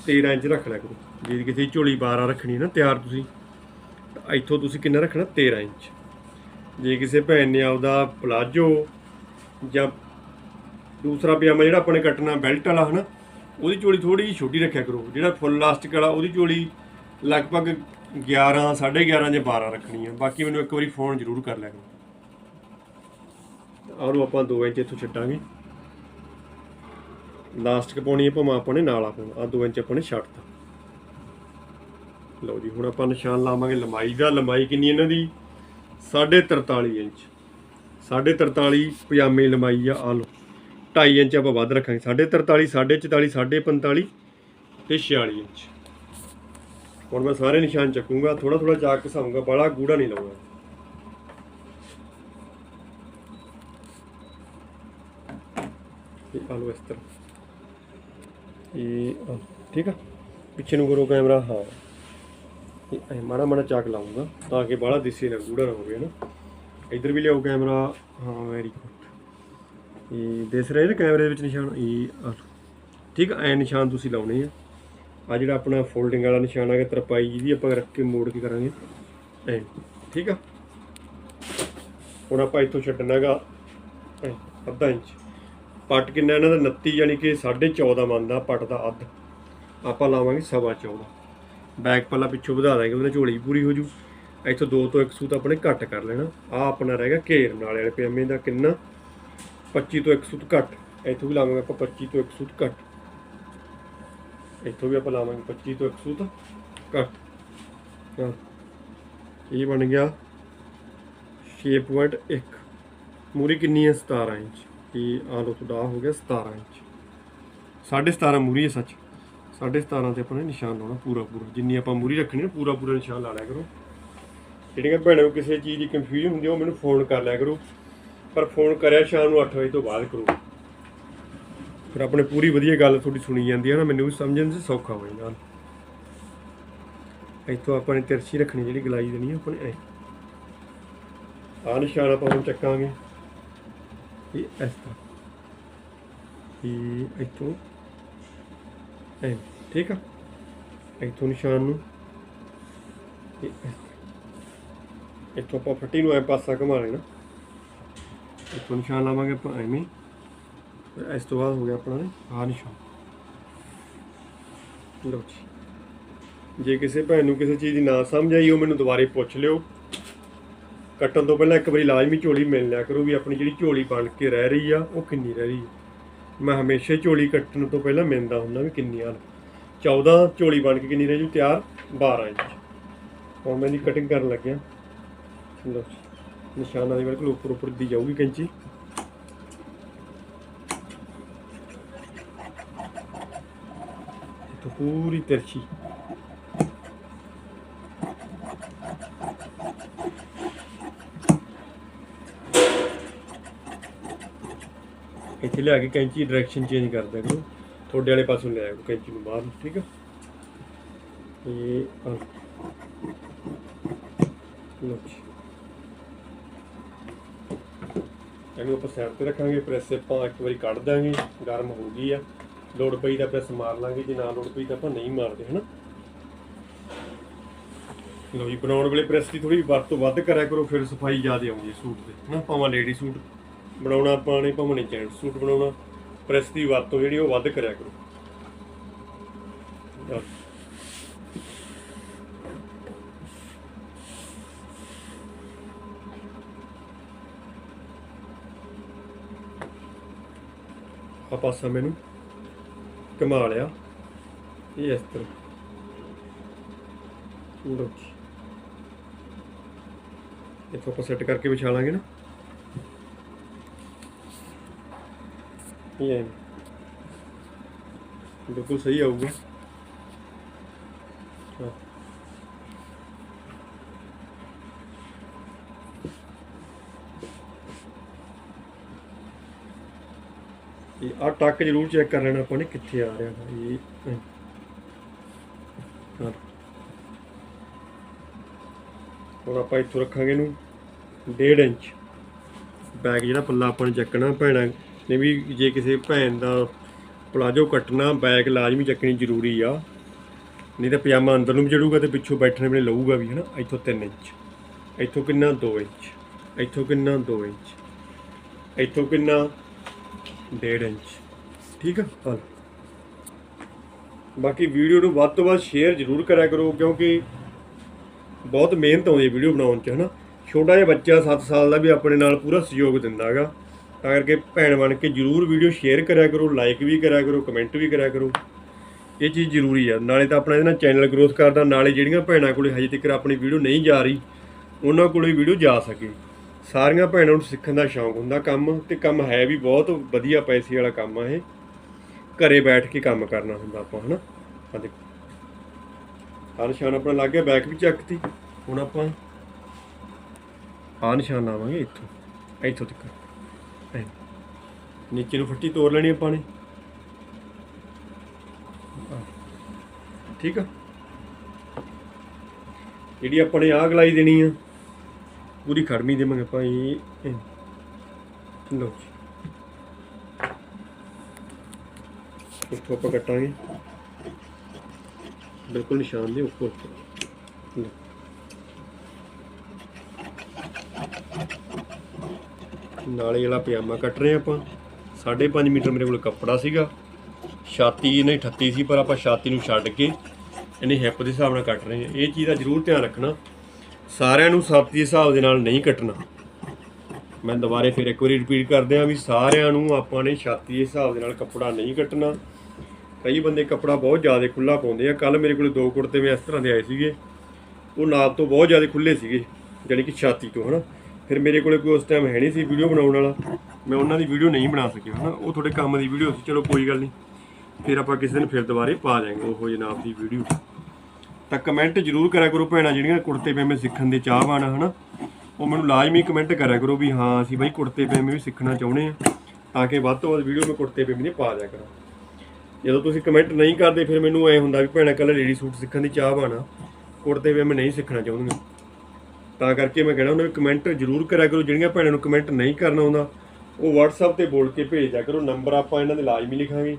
A: 13 ਇੰਚ ਰੱਖਣਾ ਕਰੋ। ਜੇ ਕਿਸੇ ਦੀ ਝੋਲੀ 12 ਰੱਖਣੀ ਨਾ ਤਿਆਰ ਤੁਸੀਂ ਤਾਂ ਇੱਥੋਂ ਤੁਸੀਂ ਕਿੰਨਾ ਰੱਖਣਾ? 13 ਇੰਚ। ਜੇ ਕਿਸੇ ਭੈਣ ਨੇ ਆਪਦਾ ਪਲਾਜੋ ਜਾਂ ਦੂਸਰਾ ਪਜਾਮਾ ਜਿਹੜਾ ਆਪਣੇ ਕੱਟਣਾ ਬੈਲਟ ਵਾਲਾ ਹਨਾ, ਉਹਦੀ ਚੋਲੀ ਥੋੜੀ ਜਿਹੀ ਛੋਟੀ ਰੱਖਿਆ ਕਰੋ। ਜਿਹੜਾ ਫੁੱਲ ਲਾਸਟਿਕ ਵਾਲਾ, ਉਹਦੀ ਚੋਲੀ ਲਗਭਗ 11 11.5 ਜਾਂ 12 ਰੱਖਣੀ ਹੈ ਬਾਕੀ ਮੈਨੂੰ ਇੱਕ ਵਾਰੀ ਫੋਨ ਜ਼ਰੂਰ ਕਰ ਲਿਆ ਕਰੋ। ਆਹ ਉਹ ਆਪਾਂ 2 ਇੰਚ ਇੱਥੋਂ ਛੱਡਾਂਗੇ। ਲਾਸਟਿਕ ਪਾਉਣੀ ਹੈ ਭਾਵੇਂ ਆਪਾਂ ਨੇ ਨਾਲਾ ਪਾਉਣਾ ਆ 2 ਇੰਚ ਆਪਾਂ ਨੇ ਛੱਡਤਾ। ਲਓ ਜੀ, ਹੁਣ ਆਪਾਂ ਨਿਸ਼ਾਨ ਲਾਵਾਂਗੇ। ਲੰਬਾਈ ਦਾ, ਲੰਬਾਈ ਕਿੰਨੀ ਇਹਨਾਂ ਦੀ? 43.5 ਇੰਚ। 43.5 ਪਜਾਮੇ ਲੰਬਾਈ ਆ। ਆ ਲਓ। 2.5 ਇੰਚ ਆਪਾਂ ਵੱਧ ਰੱਖਾਂਗੇ। 43.5 44 45 ਤੇ 46 ਇੰਚ। ਹੁਣ ਮੈਂ ਸਾਰੇ ਨਿਸ਼ਾਨ ਚੱਕੂੰਗਾ ਥੋੜਾ ਥੋੜਾ ਜਾ ਕੇ ਘਸਾਊਂਗਾ ਬੜਾ ਗੂੜਾ ਨਹੀਂ ਲਾਉਂਗਾ ਇਹ ਆ ਇਸ ਤਰ੍ਹਾਂ। ਇਹ ਠੀਕ ਆ? ਪਿੱਛੇ ਨੂੰ ਕਰੋ ਕੈਮਰਾ, ਹਾਂ। ਇਹ ਐਂ ਮਾੜਾ ਮਾੜਾ ਚਾਕ ਲਾਉਂਗਾ ਤਾਂ ਕਿ ਬਾਹਲਾ ਦਿਸੇ ਨਾ, ਗੂੜਾ ਨਾ ਹੋਵੇ ਨਾ? ਇੱਧਰ ਵੀ ਲਿਆਓ ਕੈਮਰਾ, ਹਾਂ ਵੈਰੀ ਗੁੱਡ ਇਹ ਦਿਸ ਰਿਹਾ ਨਾ ਕੈਮਰੇ ਦੇ ਵਿੱਚ ਨਿਸ਼ਾਨ? ਇਹ ਆ। ਠੀਕ ਆ ਐ ਨਿਸ਼ਾਨ ਤੁਸੀਂ ਲਾਉਣੇ ਆ। ਆ ਜਿਹੜਾ ਆਪਣਾ ਫੋਲਡਿੰਗ ਵਾਲਾ ਨਿਸ਼ਾਨ ਹੈਗਾ ਤਰਪਾਈ ਜਿਹਦੀ ਆਪਾਂ ਰੱਖ ਕੇ ਮੋੜ ਕੇ ਕਰਾਂਗੇ। ਐ ਠੀਕ ਆ? ਹੁਣ ਆਪਾਂ ਇੱਥੋਂ ਛੱਡਣਾ ਹੈਗਾ ਐਂ, ਅੱਧਾ ਇੰਚ। ਪੱਟ ਕਿੰਨਾ ਇਹਨਾਂ ਦਾ? 29 ਯਾਨੀ ਕਿ 14.5 ਮੰਨਦਾ ਪੱਟ ਦਾ ਅੱਧ। ਆਪਾਂ ਲਾਵਾਂਗੇ ਸਵਾ 14 ਬੈਕ ਪੱਲਾ ਪਿੱਛੋਂ ਵਧਾ ਦਾਂਗੇ ਉਹਦੇ ਝੋਲੀ ਪੂਰੀ ਹੋ ਜੂ। ਇੱਥੋਂ 2 ਤੋਂ 1 ਸੂਤ ਆਪਣੇ ਘੱਟ ਕਰ ਲੈਣਾ। ਆ ਆਪਣਾ ਰਹੇਗਾ ਘੇਰ ਨਾਲੇ ਵਾਲੇ ਪਜਾਮੇ ਦਾ ਕਿੰਨਾ? 25 ਤੋਂ 1 ਸੂਤ ਘੱਟ। ਇੱਥੋਂ ਵੀ ਲਾਵਾਂਗੇ ਆਪਾਂ 25 ਤੋਂ 1 ਸੂਤ ਘੱਟ। ਇੱਥੋਂ ਵੀ ਆਪਾਂ ਲਾਵਾਂਗੇ 25 ਤੋਂ 1 ਸੂਤ ਘੱਟ। ਇਹ ਬਣ ਗਿਆ 6.1 ਮੂਰੀ ਕਿੰਨੀ ਹੈ? 17 ਇੰਚ। ਇਹ ਆ ਲੋ ਤੁਹਾਡਾ ਹੋ ਗਿਆ 17 ਇੰਚ। 17.5 ਮੂਰੀ ਹੈ ਸੱਚ। 17.5 ਤੇ ਆਪਾਂ ਨੇ ਨਿਸ਼ਾਨ ਲਾਉਣਾ ਪੂਰਾ ਪੂਰਾ ਜਿੰਨੀ ਆਪਾਂ ਮੂਰੀ ਰੱਖਣੀ ਨਾ ਪੂਰਾ ਪੂਰਾ ਨਿਸ਼ਾਨ ਲਾ ਲਿਆ ਕਰੋ। ਜਿਹੜੀਆਂ ਭੈਣਾਂ ਨੂੰ ਕਿਸੇ ਚੀਜ਼ ਦੀ ਕਨਫਿਊਜ਼ਨ ਹੁੰਦੀ ਆ, ਉਹ ਮੈਨੂੰ ਫੋਨ ਕਰ ਲਿਆ ਕਰੋ। ਪਰ ਫੋਨ ਕਰਿਆ ਸ਼ਾਮ ਨੂੰ 8 ਵਜੇ ਤੋਂ ਬਾਅਦ ਕਰੋ। ਫਿਰ ਆਪਣੇ ਪੂਰੀ ਵਧੀਆ ਗੱਲ ਤੁਹਾਡੀ ਸੁਣੀ ਜਾਂਦੀ ਹੈ ਨਾ, ਮੈਨੂੰ ਵੀ ਸਮਝਣ 'ਚ ਸੌਖਾ ਹੋ ਜਾਂਦਾ। ਇੱਥੋਂ ਆਪਾਂ ਨੇ ਤਿਰਛੀ ਰੱਖਣੀ ਜਿਹੜੀ ਗਲਾਈ ਦੇਣੀ ਆ ਆਪਾਂ ਨੇ। ਐ ਆਹ ਨਿਸ਼ਾਨ ਆਪਾਂ ਹੁਣ ਚੱਕਾਂਗੇ। ਇਹ ਇਸ ਤਰ੍ਹਾਂ। ਇਹ ਇੱਥੋਂ। ਐ, ਠੀਕ ਆ? ਇੱਥੋਂ ਨਿਸ਼ਾਨ ਨੂੰ। ਇਹ- ਇੱਥੋਂ ਆਪਾਂ ਫੱਟੀ ਨੂੰ ਐ ਪਾਸਾ ਘੁਮਾ ਲੈਣਾ। ਇੱਥੋਂ ਨਿਸ਼ਾਨ ਲਾਵਾਂਗੇ ਆਪਾਂ, ਐਵੇਂ ਇਸ ਤੋਂ ਬਾਅਦ ਹੋ ਗਿਆ ਆਪਣਾ, ਆਹ ਨਿਸ਼ਾਨ ਲਓ ਜੀ। ਜੇ ਕਿਸੇ ਭੈਣ ਨੂੰ ਕਿਸੇ ਚੀਜ਼ ਦੀ ਨਾ ਸਮਝ ਆਈ, ਉਹ ਮੈਨੂੰ ਦੁਬਾਰੇ ਪੁੱਛ ਲਿਓ। ਕੱਟਣ ਤੋਂ ਪਹਿਲਾਂ ਇੱਕ ਵਾਰੀ ਲਾਜ਼ਮੀ ਝੋਲੀ ਮਿਲ ਲਿਆ ਕਰੋ ਵੀ ਆਪਣੀ ਜਿਹੜੀ ਝੋਲੀ ਬਣ ਕੇ ਰਹਿ ਰਹੀ ਆ, ਉਹ ਕਿੰਨੀ ਰਹਿ ਰਹੀ ਆ। ਮੈਂ ਹਮੇਸ਼ਾ ਝੋਲੀ ਕੱਟਣ ਤੋਂ ਪਹਿਲਾਂ ਮਿਲਦਾ ਹੁੰਦਾ ਵੀ ਕਿੰਨੀ ਆ 14 ਝੋਲੀ ਬਣ ਕੇ ਕਿੰਨੀ ਰਹਿ ਜੂ? ਤਿਆਰ 12 ਇੰਚ। ਹੁਣ ਮੈਂ ਇਹਦੀ ਕਟਿੰਗ ਕਰਨ ਲੱਗਿਆ। ਲਓ ਨਿਸ਼ਾਨਾਂ ਦੇ ਬਿਲਕੁਲ ਉੱਪਰ ਉੱਪਰ ਦੀ ਜਾਊਗੀ ਕੈਂਚੀ। ਪੂਰੀ ਤਿਰਛੀ। ਇੱਥੇ ਲਿਆ ਕੇ ਕੈਂਚੀ ਡਾਇਰੈਕਸ਼ਨ ਚੇਂਜ ਕਰ ਦਿਆ ਕਰੋ। ਤੁਹਾਡੇ ਵਾਲੇ ਪਾਸੋਂ ਲੈ ਆਓ ਕੈਂਚੀ ਨੂੰ ਬਾਹਰ, ਠੀਕ ਆ? ਇਹ ਆ। ਜੀ। ਇਹਨੂੰ ਆਪਾਂ ਸਾਈਡ ਤੇ ਰੱਖਾਂਗੇ ਪ੍ਰੈਸ ਆਪਾਂ ਇੱਕ ਵਾਰੀ ਕੱਢ ਦਾਂਗੇ, ਗਰਮ ਹੋ ਗਈ ਆ। ਲੋੜ ਪਈ ਤਾਂ ਪ੍ਰੈਸ ਮਾਰ ਲਾਂਗੇ, ਜੇ ਨਾ ਲੋੜ ਪਈ ਤਾਂ ਆਪਾਂ ਨਹੀਂ ਮਾਰਦੇ, ਹਨਾ? ਲੋ ਜੀ, ਬਣਾਉਣ ਵੇਲੇ ਪ੍ਰੈਸ ਦੀ ਥੋੜੀ ਵੱਧ ਤੋਂ ਵੱਧ ਕਰਿਆ ਕਰੋ, ਫਿਰ ਸਫ਼ਾਈ ਜ਼ਿਆਦਾ ਆਉਂਦੀ ਹੈ ਸੂਟ ਤੇ, ਹਨਾ? ਭਾਵੇਂ ਲੇਡੀ ਸੂਟ ਬਣਾਉਣਾ ਆਪਾਂ ਨੇ, ਭਾਵੇਂ ਨਹੀਂ ਜੈਂਟ ਸੂਟ ਬਣਾਉਣਾ ਪ੍ਰੈਸ ਦੀ ਵਰਤੋਂ ਜਿਹੜੀ ਉਹ ਵੱਧ ਕਰਿਆ ਕਰੋ। ਪਾਸਾ ਮੈਨੂੰ ਕਮਾ ਲਿਆ ਇਹ ਇਸ ਤਰ੍ਹਾਂ। ਲਓ ਜੀ। ਇੱਥੋਂ ਆਪਾਂ ਸੈੱਟ ਕਰਕੇ ਵਿਛਾ ਲਾਂਗੇ ਨਾ। ਇਹ ਬਿਲਕੁਲ ਸਹੀ ਆਊਗਾ ਹਾਂ। ਇਹ ਆ ਟੱਕ ਜ਼ਰੂਰ ਚੈੱਕ ਕਰ ਲੈਣਾ ਆਪਾਂ ਨੇ ਕਿੱਥੇ ਆ ਰਿਹਾ ਵਾ ਇਹ। ਹੁਣ ਆਪਾਂ ਇੱਥੋਂ ਰੱਖਾਂਗੇ ਇਹਨੂੰ 1.5 ਇੰਚ। ਬੈਗ ਜਿਹੜਾ ਪੱਲਾ ਆਪਾਂ ਨੇ ਚੱਕਣਾ ਭੈਣਾਂ ਨੇ ਵੀ ਜੇ ਕਿਸੇ ਭੈਣ ਦਾ ਪਲਾਜੋ ਕੱਟਣਾ, ਬੈਗ ਲਾਜ਼ਮੀ ਚੱਕਣੀ ਜ਼ਰੂਰੀ ਆ। ਨਹੀਂ ਤਾਂ ਪਜਾਮਾ ਅੰਦਰ ਨੂੰ ਵੀ ਜੜੂਗਾ ਤੇ ਪਿੱਛੋਂ ਬੈਠਣ ਵੇਲੇ ਲਊਗਾ ਵੀ, ਹਨਾ? ਇੱਥੋਂ 3 ਇੰਚ। ਇੱਥੋਂ ਕਿੰਨਾ 2 ਇੰਚ? ਇੱਥੋਂ ਕਿੰਨਾ 2 ਇੰਚ? ਇੱਥੋਂ ਕਿੰਨਾ 1.5 ਇੰਚ। ਠੀਕ ਆ? ਹਾਂ। ਬਾਕੀ ਵੀਡੀਓ ਨੂੰ ਵੱਧ ਤੋਂ ਵੱਧ ਸ਼ੇਅਰ ਜ਼ਰੂਰ ਕਰਿਆ ਕਰੋ, ਕਿਉਂਕਿ ਬਹੁਤ ਮਿਹਨਤ ਆਉਂਦੀ ਹੈ ਵੀਡੀਓ ਬਣਾਉਣ 'ਚ, ਹਨਾ? ਛੋਟਾ ਜਿਹਾ ਬੱਚਾ 7 ਸਾਲ ਦਾ ਵੀ ਆਪਣੇ ਨਾਲ ਪੂਰਾ ਸਹਿਯੋਗ ਦਿੰਦਾ ਹੈਗਾ ਤਾਂ ਕਰਕੇ ਭੈਣ ਬਣ ਕੇ ਜਰੂਰ ਵੀਡੀਓ ਸ਼ੇਅਰ ਕਰਿਆ ਕਰੋ ਲਾਈਕ ਵੀ ਕਰਿਆ ਕਰੋ ਕਮੈਂਟ ਵੀ ਕਰਿਆ ਕਰੋ। ਇਹ ਚੀਜ਼ ਜ਼ਰੂਰੀ ਆ। ਨਾਲੇ ਤਾਂ ਆਪਣਾ ਇਹਦੇ ਨਾਲ ਚੈਨਲ ਗਰੋਥ ਕਰਦਾ, ਨਾਲੇ ਜਿਹੜੀਆਂ ਭੈਣਾਂ ਕੋਲੇ ਹਜੇ ਤੱਕ ਆਪਣੀ ਵੀਡੀਓ ਨਹੀਂ ਜਾ ਰਹੀ, ਉਹਨਾਂ ਕੋਲੇ ਵੀਡੀਓ ਜਾ ਸਕੇ। ਸਾਰੀਆਂ ਭੈਣਾਂ ਨੂੰ ਸਿੱਖਣ ਦਾ ਸ਼ੌਂਕ ਹੁੰਦਾ ਕੰਮ, ਤੇ ਕੰਮ ਹੈ ਵੀ ਬਹੁਤ, ਵਧੀਆ ਪੈਸੇ ਵਾਲਾ ਕੰਮ ਆ ਇਹ। ਘਰੇ ਬੈਠ ਕੇ ਕੰਮ ਕਰਨਾ ਹੁੰਦਾ ਆਪਾਂ, ਹਨਾ? ਆ ਦੇਖੋ। ਆਹ ਨਿਸ਼ਾਨ ਆਪਣਾ ਲੱਗ ਗਿਆ ਬੈਕ ਵੀ ਚੱਕਤੀ। ਹੁਣ ਆਪਾਂ ਆ ਨਿਸ਼ਾਨ ਲਾਵਾਂਗੇ ਇੱਥੋਂ ਇੱਥੋਂ ਤੱਕ। ਨੀਚੇ ਨੂੰ ਫੱਟੀ ਤੋੜ ਲੈਣੀ ਆਪਾਂ ਨੇ। ਠੀਕ ਆ? ਜਿਹੜੀ ਆਪਾਂ ਨੇ ਆਹ ਗਲਾਈ ਦੇਣੀ ਆ। ਪੂਰੀ ਖੜਮੀ ਦੇਵਾਂਗੇ ਆਪਾਂ ਇਹ। ਲਓ ਜੀ। ਇੱਥੋਂ ਆਪਾਂ ਕੱਟਾਂਗੇ। ਬਿਲਕੁਲ ਨਿਸ਼ਾਨ ਦੇ ਉੱਪਰ। ਉੱਪਰ ਲਓ। ਨਾਲੇ ਵਾਲਾ ਪਜਾਮਾ ਕੱਟ ਰਹੇ ਆਪਾਂ। 5.5 ਮੀਟਰ ਮੇਰੇ ਕੋਲ ਕੱਪੜਾ ਸੀਗਾ। ਛਾਤੀ ਇਹਨੇ 38 ਸੀ, ਪਰ ਆਪਾਂ ਛਾਤੀ ਨੂੰ ਛੱਡ ਕੇ ਇਹਨੇ ਹਿੱਪ ਦੇ ਹਿਸਾਬ ਨਾਲ ਕੱਟ ਰਹੇ ਹਾਂ। ਇਹ ਚੀਜ਼ ਦਾ ਜ਼ਰੂਰ ਧਿਆਨ ਰੱਖਣਾ। ਸਾਰਿਆਂ ਨੂੰ ਛਾਤੀ ਦੇ ਹਿਸਾਬ ਦੇ ਨਾਲ ਨਹੀਂ ਕੱਟਣਾ। ਮੈਂ ਦੁਬਾਰੇ ਫਿਰ ਇੱਕ ਵਾਰੀ ਰਿਪੀਟ ਕਰਦੇ ਹਾਂ ਵੀ ਸਾਰਿਆਂ ਨੂੰ ਆਪਾਂ ਨੇ ਛਾਤੀ ਦੇ ਹਿਸਾਬ ਦੇ ਨਾਲ ਕੱਪੜਾ ਨਹੀਂ ਕੱਟਣਾ। ਕਈ ਬੰਦੇ ਕੱਪੜਾ ਬਹੁਤ ਜ਼ਿਆਦਾ ਖੁੱਲਾ ਪਾਉਂਦੇ ਆ। ਕੱਲ ਮੇਰੇ ਕੋਲ ਦੋ ਕੁੜਤੇ ਮੈਂ ਇਸ ਤਰ੍ਹਾਂ ਦੇ ਆਏ ਸੀਗੇ। ਉਹ ਨਾਪ ਤੋਂ ਬਹੁਤ ਜ਼ਿਆਦਾ ਖੁੱਲੇ ਸੀਗੇ, ਜਾਣੀ ਕਿ ਛਾਤੀ ਤੋਂ, ਹਨਾ। ਫਿਰ ਮੇਰੇ ਕੋਲੇ ਕੋਈ ਉਸ ਟਾਈਮ ਹੈ ਨਹੀਂ ਸੀ ਵੀਡੀਓ ਬਣਾਉਣ ਵਾਲਾ। ਮੈਂ ਉਹਨਾਂ ਦੀ ਵੀਡੀਓ ਨਹੀਂ ਬਣਾ ਸਕਿਆ, ਹਨਾ। ਉਹ ਤੁਹਾਡੇ ਕੰਮ ਦੀ ਵੀਡੀਓ ਸੀ। ਚਲੋ ਕੋਈ ਗੱਲ ਨਹੀਂ। ਫਿਰ ਆਪਾਂ ਕਿਸੇ ਦਿਨ ਫਿਰ ਦੁਬਾਰੇ ਪਾ ਜਾਾਂਗੇ ਉਹ ਜਿਹੇ ਨਾਪ ਦੀ ਵੀਡੀਓ। ਤਾਂ ਕਮੈਂਟ ਜ਼ਰੂਰ ਕਰਿਆ ਕਰੋ ਭੈਣਾਂ, ਜਿਹੜੀਆਂ ਕੁੜਤੇ ਪਜਾਮੇ ਸਿੱਖਣ ਦੇ ਚਾਹਵਾਨ ਆ, ਹਨਾ? ਉਹ ਮੈਨੂੰ ਲਾਜ਼ਮੀ ਕਮੈਂਟ ਕਰਿਆ ਕਰੋ ਵੀ ਹਾਂ, ਅਸੀਂ ਬਾਈ ਕੁੜਤੇ ਪਜਾਮੇ ਵੀ ਸਿੱਖਣਾ ਚਾਹੁੰਦੇ ਆ, ਤਾਂ ਕਿ ਵੱਧ ਤੋਂ ਵੱਧ ਵੀਡੀਓ ਮੈਂ ਕੁੜਤੇ ਪਜਾਮੇ ਦੀ ਪਾ ਦਿਆ ਕਰਾਂ। ਜਦੋਂ ਤੁਸੀਂ ਕਮੈਂਟ ਨਹੀਂ ਕਰਦੇ, ਫਿਰ ਮੈਨੂੰ ਐ ਹੁੰਦਾ ਵੀ ਭੈਣਾਂ, ਕੱਲ ਲੇਡੀ ਸੂਟ ਸਿੱਖਣ ਦੀ ਚਾਹਵਾਨ ਆ, ਕੁੜਤੇ ਪਜਾਮੇ ਨਹੀਂ ਸਿੱਖਣਾ ਚਾਹੁੰਦੀਆਂ। ਤਾਂ ਕਰਕੇ ਮੈਂ ਕਹਿਣਾ ਉਹਨਾਂ ਵੀ ਕਮੈਂਟ ਜ਼ਰੂਰ ਕਰਿਆ ਕਰੋ, ਜਿਹੜੀਆਂ ਭੈਣਾਂ ਨੂੰ ਕਮੈਂਟ ਨਹੀਂ ਕਰਨਾ ਆਉਂਦਾ, ਉਹ WhatsApp ਤੇ ਬੋਲ ਕੇ ਭੇਜ ਦਿਆ ਕਰੋ ਨੰਬਰ ਆਪਾਂ ਇਹਨਾਂ ਦੇ ਲਾਜ਼ਮੀ ਲਿਖਾਂਗੇ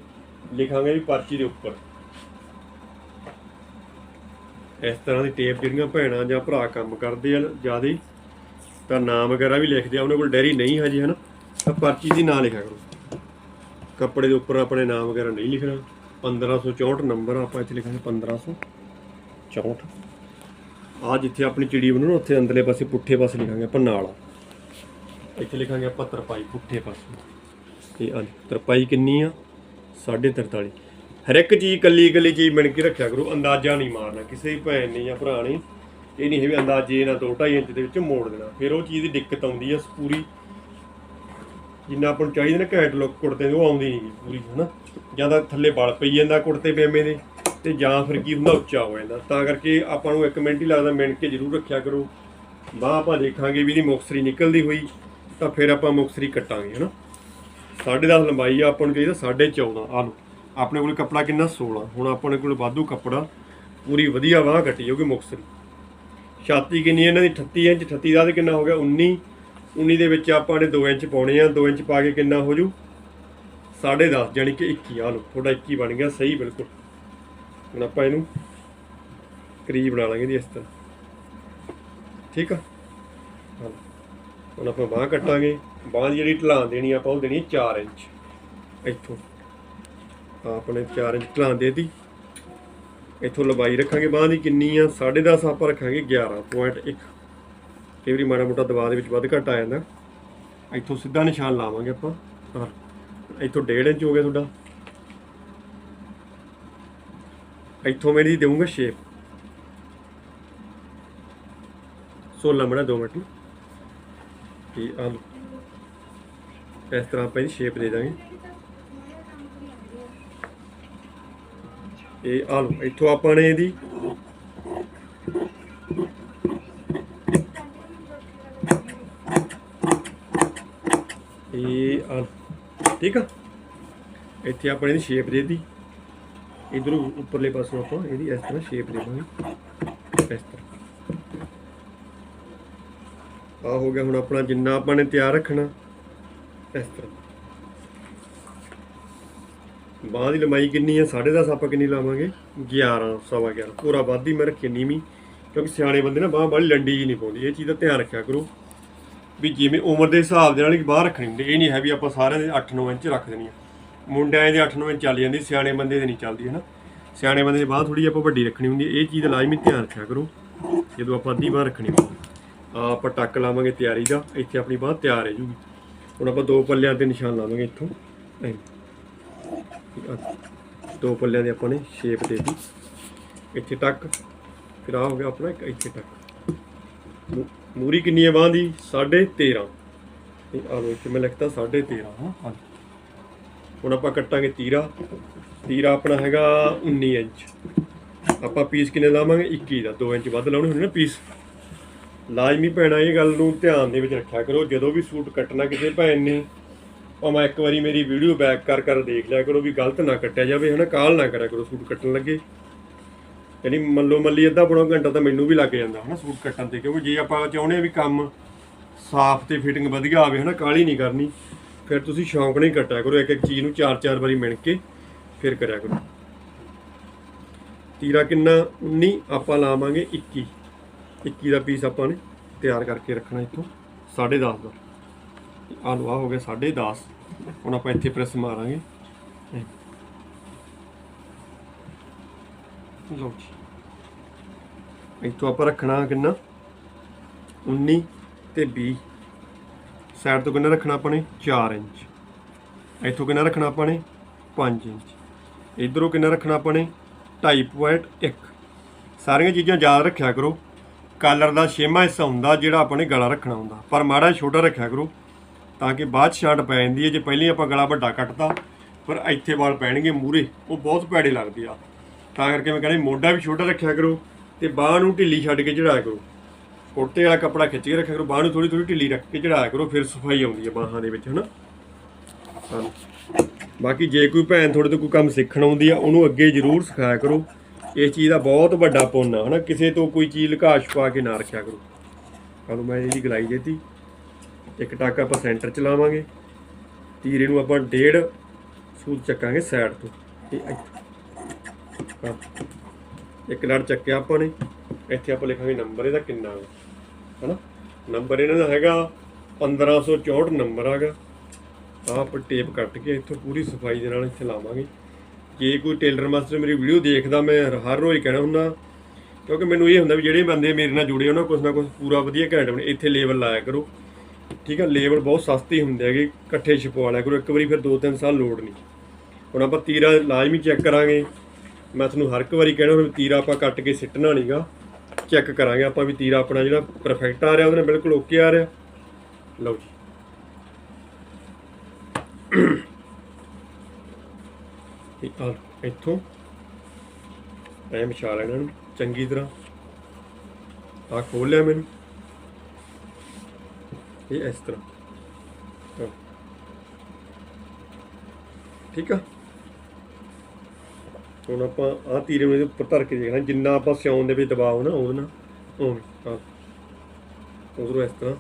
A: ਲਿਖਾਂਗੇ ਵੀ ਪਰਚੀ ਦੇ ਉੱਪਰ। ਇਸ ਤਰ੍ਹਾਂ ਦੀ ਟੇਪ ਜਿਹੜੀਆਂ ਭੈਣਾਂ ਜਾਂ ਭਰਾ ਕੰਮ ਕਰਦੇ ਆ ਜ਼ਿਆਦਾ, ਤਾਂ ਨਾਮ ਵਗੈਰਾ ਵੀ ਲਿਖਦੇ ਆ, ਉਹਨਾਂ ਕੋਲ ਡੈਰੀ ਨਹੀਂ ਹਜੇ ਹਨ, ਤਾਂ ਪਰਚੀ ਦੀ ਨਾਂ ਲਿਖਿਆ ਕਰੋ। ਕੱਪੜੇ ਦੇ ਉੱਪਰ ਆਪਣੇ ਨਾਮ ਵਗੈਰਾ ਨਹੀਂ ਲਿਖਣਾ 1564 ਨੰਬਰ ਆਪਾਂ ਇੱਥੇ ਲਿਖਾਂਗੇ 1564 ਆ ਜਿੱਥੇ ਆਪਣੀ ਚਿੜੀ ਬਣੂ ਨਾ, ਉੱਥੇ ਅੰਦਰਲੇ ਪਾਸੇ ਪੁੱਠੇ ਪਾਸੇ ਲਿਖਾਂਗੇ ਆਪਾਂ ਨਾਲਾ। ਇੱਥੇ ਲਿਖਾਂਗੇ ਆਪਾਂ ਤਰਪਾਈ ਪੁੱਠੇ ਪਾਸੇ। ਤੇ ਆ ਤਰਪਾਈ ਕਿੰਨੀ ਆ? 43.5 ਹਰ ਇੱਕ ਚੀਜ਼ ਕੱਲੀ ਕੱਲੀ ਚੀਜ਼ ਮਿਣ ਕੇ ਰੱਖਿਆ ਕਰੋ, ਅੰਦਾਜ਼ਾ ਨਹੀਂ ਮਾਰਨਾ, ਕਿਸੇ ਭੈਣ ਨੇ ਜਾਂ ਭਰਾ ਨੇ, ਇਹ ਨਹੀਂ ਹੈ ਵੀ ਅੰਦਾਜ਼ੇ ਨਾਲ 2.5 ਇੰਚ ਦੇ ਵਿੱਚ ਮੋੜ ਦੇਣਾ। ਫਿਰ ਉਹ ਚੀਜ਼ ਦੀ ਦਿੱਕਤ ਆਉਂਦੀ ਹੈ, ਪੂਰੀ ਜਿੰਨਾ ਆਪਾਂ ਨੂੰ ਚਾਹੀਦਾ ਨਾ ਘੈਂਟ ਲੁੱਕ ਕੁੜਤੇ ਦੀ ਉਹ ਆਉਂਦੀ ਨਹੀਂ ਪੂਰੀ, ਹਨਾ? ਜਾਂ ਤਾਂ ਥੱਲੇ ਵਲ ਪਈ ਜਾਂਦਾ ਕੁੜਤੇ ਪਜਾਮੇ ਦੇ ਤੇ ਜਾਂ ਫਿਰ ਕੀ ਹੁੰਦਾ, ਉੱਚਾ ਹੋ ਜਾਂਦਾ। ਤਾਂ ਕਰਕੇ ਆਪਾਂ ਨੂੰ ਇੱਕ ਮਿੰਟ ਹੀ ਲੱਗਦਾ ਮਿਣ ਕੇ ਜ਼ਰੂਰ ਰੱਖਿਆ ਕਰੋ। ਬਾਹ ਆਪਾਂ ਦੇਖਾਂਗੇ ਵੀ ਇਹਦੀ ਮੁਕਸਰੀ ਨਿਕਲਦੀ ਹੋਈ, ਤਾਂ ਫਿਰ ਆਪਾਂ ਮੁਕਸਰੀ ਕੱਟਾਂਗੇ, ਹਨਾ? 10.5 ਲੰਬਾਈ ਆ, ਆਪਾਂ ਨੂੰ ਚਾਹੀਦਾ 14.5 ਆ ਲਓ। ਆਪਣੇ ਕੋਲ ਕੱਪੜਾ ਕਿੰਨਾ 16 ਹੁਣ ਆਪਣੇ ਕੋਲ ਵਾਧੂ ਕੱਪੜਾ, ਪੂਰੀ ਵਧੀਆ ਬਾਹ ਕੱਟੀ ਹੋਊਗੀ ਮੁਕਸਰੀ ਛਾਤੀ ਕਿੰਨੀ ਇਹਨਾਂ ਦੀ? 38 ਇੰਚ 38 ਦਾ ਕਿੰਨਾ ਹੋ ਗਿਆ? 19 19 ਦੇ ਵਿੱਚ ਆਪਾਂ ਨੇ 2 ਇੰਚ ਪਾਉਣੇ ਆ 2 ਇੰਚ ਪਾ ਕੇ ਕਿੰਨਾ ਹੋ ਜੂ? 10.5 ਯਾਨੀ ਕਿ 21 ਆ ਲਓ, ਤੁਹਾਡਾ 21 ਬਣ ਗਿਆ, ਸਹੀ, ਬਿਲਕੁਲ। ਹੁਣ ਆਪਾਂ ਇਹਨੂੰ ਕਰੀਬ ਬਣਾ ਲਾਂਗੇ ਜੀ ਇਸ ਤਰ੍ਹਾਂ। ਠੀਕ ਆ? ਹੁਣ ਆਪਾਂ ਬਾਹ ਕੱਟਾਂਗੇ। ਬਾਹ ਦੀ ਜਿਹੜੀ ਢਲਾਣ ਦੇਣੀ ਆਪਾਂ ਉਹ ਦੇਣੀ 4 ਇੰਚ। ਇੱਥੋਂ। ਆਪਣੇ 4 ਇੰਚ ਢਲਾਨ ਦੇਤੀ। ਇੱਥੋਂ ਲੰਬਾਈ ਰੱਖਾਂਗੇ ਬਾਹ ਦੀ ਕਿੰਨੀ ਆ? 10.5 ਆਪਾਂ ਰੱਖਾਂਗੇ 11.1 ਕਈ ਵਾਰੀ ਮਾੜਾ ਮੋਟਾ ਦਬਾਅ ਦੇ ਵਿੱਚ ਵੱਧ ਘੱਟ ਆ ਜਾਂਦਾ। ਇੱਥੋਂ ਸਿੱਧਾ ਨਿਸ਼ਾਨ ਲਾਵਾਂਗੇ ਆਪਾਂ। ਆਹ, ਇੱਥੋਂ 1.5 ਇੰਚ ਹੋ ਗਿਆ ਤੁਹਾਡਾ। ਇੱਥੋਂ ਮੈਂ ਇਹਦੀ ਦੇਵਾਂਗਾ ਸ਼ੇਪ ਸੋ ਲੰਮੜਾ 2 ਮਿੰਟ। ਤੇ ਆ ਇਸ ਤਰ੍ਹਾਂ ਆਪਾਂ ਇਹਦੀ ਸ਼ੇਪ ਦੇ ਦਾਂਗੇ। ਇਹ ਆ ਲਓ, ਇੱਥੋਂ ਆਪਾਂ ਨੇ ਇਹਦੀ ਇਹ ਆ ਠੀਕ ਆ? ਇੱਥੇ ਆਪਾਂ ਇਹਦੀ ਸ਼ੇਪ ਦੇ ਦਿੱਤੀ। ਇਧਰੋਂ ਉੱਪਰਲੇ ਪਾਸੋਂ ਆਪਾਂ ਇਹਦੀ ਇਸ ਤਰ੍ਹਾਂ ਸ਼ੇਪ ਦੇ ਦਾਂਗੇ। ਇਸ ਤਰ੍ਹਾਂ। ਆ ਹੋ ਗਿਆ ਹੁਣ ਆਪਣਾ ਜਿੰਨਾ ਆਪਾਂ ਨੇ ਤਿਆਰ ਰੱਖਣਾ, ਇਸ ਤਰ੍ਹਾਂ। ਬਾਹ ਦੀ ਲੰਬਾਈ ਕਿੰਨੀ ਹੈ 10.5 ਆਪਾਂ ਕਿੰਨੀ ਲਾਵਾਂਗੇ? 11 ਸਵਾ 11 ਪੂਰਾ ਵਾਧੀ ਮੈਂ ਰੱਖੀ ਨੀਵੀਂ, ਕਿਉਂਕਿ ਸਿਆਣੇ ਬੰਦੇ ਨਾ ਬਾਹ ਬੜੀ ਲੰਡੀ ਜੀ ਨਹੀਂ ਪਾਉਂਦੀ। ਇਹ ਚੀਜ਼ ਦਾ ਧਿਆਨ ਰੱਖਿਆ ਕਰੋ। ਵੀ ਜਿਵੇਂ ਉਮਰ ਦੇ ਹਿਸਾਬ ਦੇ ਨਾਲ ਹੀ ਬਾਹਰ ਰੱਖਣੀ ਹੁੰਦੀ ਇਹ ਨਹੀਂ ਹੈ ਵੀ ਆਪਾਂ ਸਾਰਿਆਂ ਦੇ 8-9 ਇੰਚ ਰੱਖ ਦੇਣੀ ਆ। ਮੁੰਡਿਆਂ ਦੇ 8-9 ਇੰਚ ਚੱਲ ਜਾਂਦੀ, ਸਿਆਣੇ ਬੰਦੇ ਦੇ ਨਹੀਂ ਚੱਲਦੀ ਹੈ ਨਾ ਸਿਆਣੇ ਬੰਦੇ ਦੀ ਬਾਹ ਥੋੜੀ ਆਪਾਂ ਵੱਡੀ ਰੱਖਣੀ ਹੁੰਦੀ ਇਹ ਚੀਜ਼ ਦਾ ਲਾਜ਼ਮੀ ਧਿਆਨ ਰੱਖਿਆ ਕਰੋ। ਜਦੋਂ ਆਪਾਂ ਅੱਧੀ ਬਾਹ ਰੱਖਣੀ ਹੁੰਦੀ ਆ ਆਪਾਂ ਟੱਕ ਲਾਵਾਂਗੇ ਤਿਆਰੀ ਦਾ। ਇੱਥੇ ਆਪਣੀ ਬਾਹ ਤਿਆਰ ਹੈ ਜੂਗੀ। ਹੁਣ ਆਪਾਂ ਦੋ ਪੱਲਿਆਂ ਤੇ ਨਿਸ਼ਾਨ ਲਾਵਾਂਗੇ ਇੱਥੋਂ। ਐਂ। ਦੋ ਪੱਲਿਆਂ ਦੇ ਆਪਾਂ ਨੇ ਸ਼ੇਪ ਦੇ ਦਿੱਤੀ। ਇੱਥੇ ਤੱਕ ਫਿਰ ਆ ਹੋ ਗਿਆ ਆਪਣਾ ਇੱਕ ਇੱਥੇ ਤੱਕ। ਮੂਰੀ ਕਿੰਨੀ ਹੈ ਬਾਂਹ ਦੀ? 13.5 ਤੇ ਆ ਲੋ ਇੱਥੇ ਮੈਂ ਲਿਖਤਾ 13.5 ਹਾਂ। ਹੁਣ ਆਪਾਂ ਕੱਟਾਂਗੇ ਤੀਰਾ। ਤੀਰਾ ਆਪਣਾ ਹੈਗਾ 19 ਇੰਚ। ਆਪਾਂ ਪੀਸ ਕਿੰਨੇ ਲਾਵਾਂਗੇ? 21 ਦਾ। 2 ਇੰਚ ਵੱਧ ਲਾਉਣੇ ਹੁੰਦੇ ਨਾ ਪੀਸ ਲਾਜ਼ਮੀ ਭੈਣਾ ਇਹ ਗੱਲ ਨੂੰ ਧਿਆਨ ਦੇ ਵਿੱਚ ਰੱਖਿਆ ਕਰੋ। ਜਦੋਂ ਵੀ ਸੂਟ ਕੱਟਣਾ ਕਿਸੇ ਭੈਣ ਨੇ ਭਾਵੇਂ ਇੱਕ ਵਾਰੀ ਮੇਰੀ ਵੀਡੀਓ ਬੈਕ ਕਰ ਕਰ ਦੇਖ ਲਿਆ ਕਰੋ ਵੀ ਗਲਤ ਨਾ ਕੱਟਿਆ ਜਾਵੇ, ਹਨਾ? ਕਾਲ ਨਾ ਕਰਿਆ ਕਰੋ ਸੂਟ ਕੱਟਣ ਲੱਗੇ। ਯਾਨੀ ਮੱਲੋ ਮੱਲੀ ਅੱਧਾ ਪੌਣਾ ਘੰਟਾ ਤਾਂ ਮੈਨੂੰ ਵੀ ਲੱਗ ਜਾਂਦਾ, ਹਨਾ, ਸੂਟ ਕੱਟਣ ਤੇ। ਕਿਉਂਕਿ ਜੇ ਆਪਾਂ ਚਾਹੁੰਦੇ ਆ ਵੀ ਕੰਮ ਸਾਫ਼ ਤੇ ਫਿਟਿੰਗ ਵਧੀਆ ਆਵੇ, ਹਨਾ ਕਾਲੀ ਨਹੀਂ ਕਰਨੀ, ਫਿਰ ਤੁਸੀਂ ਸ਼ੌਂਕ ਨਹੀਂ ਕੱਟਿਆ ਕਰੋ। ਇੱਕ ਇੱਕ ਚੀਜ਼ ਨੂੰ ਚਾਰ ਚਾਰ ਵਾਰੀ ਮਿਣ ਕੇ ਫਿਰ ਕਰਿਆ ਕਰੋ। ਤੀਰਾ ਕਿੰਨਾ? 19 ਆਪਾਂ ਲਾਵਾਂਗੇ 21 21 ਦਾ ਪੀਸ ਆਪਾਂ ਨੇ ਤਿਆਰ ਕਰਕੇ ਰੱਖਣਾ ਇੱਥੋਂ 10.5 ਦਾ। ਆਹ ਲਓ ਹੋ ਗਿਆ 10.5 ਹੁਣ ਆਪਾਂ ਇੱਥੇ ਪ੍ਰੈਸ ਮਾਰਾਂਗੇ। ਲਓ ਜੀ। ਇੱਥੋਂ ਆਪਾਂ ਰੱਖਣਾ ਕਿੰਨਾ? 19 ਤੇ 20 ਸਾਈਡ ਤੋਂ ਕਿੰਨਾ ਰੱਖਣਾ ਆਪਾਂ ਨੇ? 4 ਇੰਚ। ਇੱਥੋਂ ਕਿੰਨਾ ਰੱਖਣਾ ਆਪਾਂ ਨੇ? 5 ਇੰਚ। ਇਧਰੋਂ ਕਿੰਨਾ ਰੱਖਣਾ ਆਪਾਂ ਨੇ? 2.5.1 ਸਾਰੀਆਂ ਚੀਜ਼ਾਂ ਯਾਦ ਰੱਖਿਆ ਕਰੋ। ਕਾਲਰ ਦਾ ਛੇਵਾਂ ਹਿੱਸਾ ਹੁੰਦਾ ਜਿਹੜਾ ਆਪਾਂ ਨੇ ਗਲਾ ਰੱਖਣਾ ਹੁੰਦਾ। ਪਰ ਮਾੜਾ ਜਿਹਾ ਛੋਟਾ ਰੱਖਿਆ ਕਰੋ। ਤਾਂ ਕਿ ਬਾਅਦ 'ਚ ਛਾਂਟ ਪੈ ਜਾਂਦੀ ਹੈ। ਜੇ ਪਹਿਲਾਂ ਹੀ ਆਪਾਂ ਗਲਾ ਵੱਡਾ ਕੱਟਦਾ ਪਰ ਇੱਥੇ ਵਾਲ ਪੈਣਗੇ ਮੂਰੇ। ਉਹ ਬਹੁਤ ਭੈੜੇ ਲੱਗਦੇ ਆ। ਤਾਂ ਕਰਕੇ ਮੈਂ ਕਹਿੰਦਾ ਮੋਢਾ ਵੀ ਛੋਟਾ ਰੱਖਿਆ ਕਰੋ ਤੇ ਬਾਹ ਨੂੰ ਢਿੱਲੀ ਛੱਡ ਕੇ ਚੜਾਇਆ ਕਰੋ। ਕੁੜਤੇ ਵਾਲਾ ਕੱਪੜਾ ਖਿੱਚ ਕੇ ਰੱਖਿਆ ਕਰੋ। ਬਾਹ ਨੂੰ ਥੋੜੀ ਥੋੜੀ ਢਿੱਲੀ ਰੱਖ ਕੇ ਚੜਾਇਆ ਕਰੋ, ਫਿਰ ਸਫ਼ਾਈ ਆਉਂਦੀ ਹੈ ਬਾਹਾਂ ਦੇ ਵਿੱਚ, ਹਨਾ? ਹਾਂ। ਬਾਕੀ ਜੇ ਕੋਈ ਭੈਣ ਤੁਹਾਡੇ ਤੋਂ ਕੋਈ ਕੰਮ ਸਿੱਖਣ ਆਉਂਦੀ ਆ, ਉਹਨੂੰ ਅੱਗੇ ਜ਼ਰੂਰ ਸਿਖਾਇਆ ਕਰੋ। ਇਹ ਚੀਜ਼ ਦਾ ਬਹੁਤ ਵੱਡਾ ਪੁੰਨ ਆ, ਹਨਾ? ਕਿਸੇ ਤੋਂ ਕੋਈ ਚੀਜ਼ ਲੁਕਾ ਛੁਪਾ ਕੇ ਨਾ ਰੱਖਿਆ ਕਰੋ। ਕੱਲ ਮੈਂ ਇਹਦੀ ਗਲਾਈ ਦੇਤੀ। ਇੱਕ ਟੱਕ ਆਪਾਂ ਸੈਂਟਰ ਚ ਲਾਵਾਂਗੇ। ਤੀਰੇ ਨੂੰ ਆਪਾਂ ਡੇਢ ਸੂਤ ਚੱਕਾਂਗੇ ਸਾਈਡ ਤੋਂ। ਤੇ ਇੱਕ ਲੜ ਚੱਕਿਆ ਆਪਾਂ ਨੇ। ਇੱਥੇ ਆਪਾਂ ਲਿਖਾਂਗੇ ਨੰਬਰ ਇਹਦਾ ਕਿੰਨਾ ਹੈ ਹਨਾ? ਨੰਬਰ ਇਹਨਾਂ ਦਾ ਹੈਗਾ 1564 ਨੰਬਰ ਹੈਗਾ। ਆਹ ਆਪਾਂ ਟੇਪ ਕੱਟ ਕੇ ਇੱਥੋਂ ਪੂਰੀ ਸਫ਼ਾਈ ਦੇ ਨਾਲ ਇੱਥੇ ਲਾਵਾਂਗੇ। ਜੇ ਕੋਈ ਟੇਲਰ ਮਾਸਟਰ ਮੇਰੀ ਵੀਡੀਓ ਦੇਖਦਾ, ਮੈਂ ਹਰ ਰੋਜ਼ ਕਹਿਣਾ ਹੁੰਦਾ, ਕਿਉਂਕਿ ਮੈਨੂੰ ਇਹ ਹੁੰਦਾ ਵੀ ਜਿਹੜੇ ਬੰਦੇ ਮੇਰੇ ਨਾਲ ਜੁੜੇ ਉਹਨਾਂ ਕੁਛ ਨਾ ਕੁਛ ਪੂਰਾ ਵਧੀਆ ਘੈਂਟ ਬਣੇ। ਇੱਥੇ ਲੇਬਲ ਲਾਇਆ ਕਰੋ। ਠੀਕ ਆ, ਲੇਬਰ ਬਹੁਤ ਸਸਤੀ ਹੁੰਦੇ ਹੈਗੇ, ਇਕੱਠੇ ਛਪਵਾ ਲਿਆ ਕਰੋ ਇੱਕ ਵਾਰੀ ਫਿਰ 2-3 ਸਾਲ ਲੋੜ ਨਹੀਂ। ਹੁਣ ਆਪਾਂ ਤੀਰਾ ਲਾਜ਼ਮੀ ਚੈੱਕ ਕਰਾਂਗੇ। ਮੈਂ ਤੁਹਾਨੂੰ ਹਰ ਇੱਕ ਵਾਰੀ ਕਹਿਣਾ ਵੀ ਤੀਰਾ ਆਪਾਂ ਕੱਟ ਕੇ ਸਿੱਟਣਾ ਨਹੀਂਗਾ ਚੈੱਕ ਕਰਾਂਗੇ ਆਪਾਂ ਵੀ ਤੀਰਾ ਆਪਣਾ ਜਿਹੜਾ ਪਰਫੈਕਟ ਆ ਰਿਹਾ, ਉਹਦੇ ਨਾਲ ਬਿਲਕੁਲ ਓਕੇ ਆ ਰਿਹਾ। ਲਓ ਜੀ। ਇਹ ਇੱਥੋਂ, ਐਂ ਵਿਛਾ ਲੈਣਾ ਇਹਨੂੰ ਚੰਗੀ ਤਰ੍ਹਾਂ। ਆ ਖੋਲ ਲਿਆ ਮੈਨੂੰ। ਇਹ ਇਸ ਤਰ੍ਹਾਂ। ਠੀਕ ਆ? ਹੁਣ ਆਪਾਂ ਆ ਤੀਰੇ ਨੂੰ ਇਹਦੇ ਉੱਪਰ ਧਰ ਕੇ ਦੇਖਣਾ, ਜਿੰਨਾ ਆਪਾਂ ਸਿਉਣ ਦੇ ਵਿੱਚ ਦਬਾਅ ਨਾ ਉਹਦੇ ਨਾਲ ਉਵੇਂ ਆ ਉਧਰੋਂ ਇਸ ਤਰ੍ਹਾਂ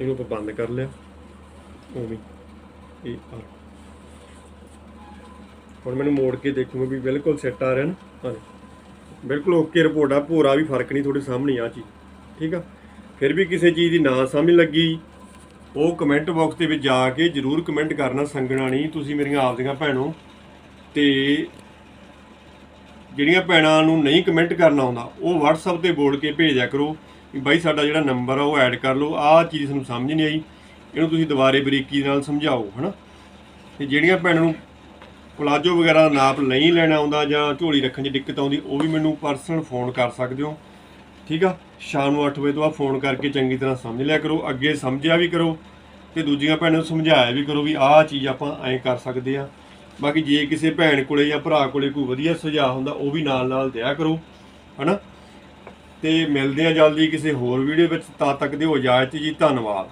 A: ਇਹਨੂੰ ਆਪਾਂ ਬੰਦ ਕਰ ਲਿਆ, ਉਵੇਂ ਇਹ ਆ। ਹੁਣ ਮੈਨੂੰ ਮੋੜ ਕੇ ਦੇਖੂਗਾ ਵੀ ਬਿਲਕੁਲ ਸੈੱਟ ਆ ਰਿਹਾ ਨਾ। ਹਾਂ ਬਿਲਕੁਲ ਓਕੇ ਰਿਪੋਰਟ ਆ, ਭੋਰਾ ਵੀ ਫ਼ਰਕ ਨਹੀਂ ਤੁਹਾਡੇ ਸਾਹਮਣੇ ਆ ਚੀਜ਼। ਠੀਕ ਆ? ਫਿਰ ਵੀ ਕਿਸੇ ਚੀਜ਼ ਦੀ ਨਾ ਸਮਝ ਲੱਗੀ ਉਹ ਕਮੈਂਟ ਬਾਕਸ ਦੇ ਵਿੱਚ ਜਾ ਕੇ ਜਰੂਰ ਕਮੈਂਟ ਕਰਨਾ ਸੰਗਣਾ ਨਹੀਂ, ਤੁਸੀਂ ਮੇਰੀਆਂ ਆਪਦੀਆਂ ਭੈਣੋ। ਤੇ ਜਿਹੜੀਆਂ ਭੈਣਾਂ ਨੂੰ ਨਹੀਂ ਕਮੈਂਟ ਕਰਨਾ ਆਉਂਦਾ, ਉਹ WhatsApp ਤੇ ਬੋਲ ਕੇ ਭੇਜਿਆ ਕਰੋ ਵੀ ਬਾਈ ਸਾਡਾ ਜਿਹੜਾ ਨੰਬਰ ਆ, ਉਹ ਐਡ ਕਰ ਲਓ। ਆਹ ਚੀਜ਼ ਤੁਹਾਨੂੰ ਸਮਝ ਨਹੀਂ ਆਈ। ਇਹਨੂੰ ਤੁਸੀਂ ਦੁਬਾਰੇ ਬਰੀਕੀ ਨਾਲ ਸਮਝਾਓ, ਹਨਾ? ਤੇ ਜਿਹੜੀਆਂ ਭੈਣਾਂ ਨੂੰ ਪਲਾਜੋ ਵਗੈਰਾ ਦਾ ਨਾਪ ਨਹੀਂ ਲੈਣਾ ਆਉਂਦਾ ਜਾਂ ਝੋਲੀ ਰੱਖਣ 'ਚ ਦਿੱਕਤ ਆਉਂਦੀ, ਉਹ ਵੀ ਮੈਨੂੰ ਪਰਸਨਲ ਫੋਨ ਕਰ ਸਕਦੇ ਹੋ। ਠੀਕ ਆ? ਸ਼ਾਮ ਨੂੰ 8 ਵਜੇ ਤੋਂ ਬਾਅਦ ਫੋਨ ਕਰਕੇ ਚੰਗੀ ਤਰ੍ਹਾਂ ਸਮਝ ਲਿਆ ਕਰੋ, ਅੱਗੇ ਸਮਝਿਆ ਵੀ ਕਰੋ ਤੇ ਦੂਜੀਆਂ ਭੈਣਾਂ ਨੂੰ ਸਮਝਾਇਆ ਵੀ ਕਰੋ ਵੀ ਆਹ ਚੀਜ਼ ਆਪਾਂ ਐਂ ਕਰ ਸਕਦੇ ਆ। ਬਾਕੀ ਜੇ ਕਿਸੇ ਭੈਣ ਕੋਲੇ ਜਾਂ ਭਰਾ ਕੋਲੇ ਕੋਈ ਵਧੀਆ ਸੁਝਾਅ ਹੁੰਦਾ, ਉਹ ਵੀ ਨਾਲ ਨਾਲ ਦਿਆ ਕਰੋ, ਹਨਾ? ਤੇ ਮਿਲਦੇ ਆ ਜਲਦੀ ਕਿਸੇ ਹੋਰ ਵੀਡੀਓ ਵਿੱਚ, ਤਦ ਤੱਕ ਦਿਓ ਇਜਾਜ਼ਤ ਜੀ, ਧੰਨਵਾਦ।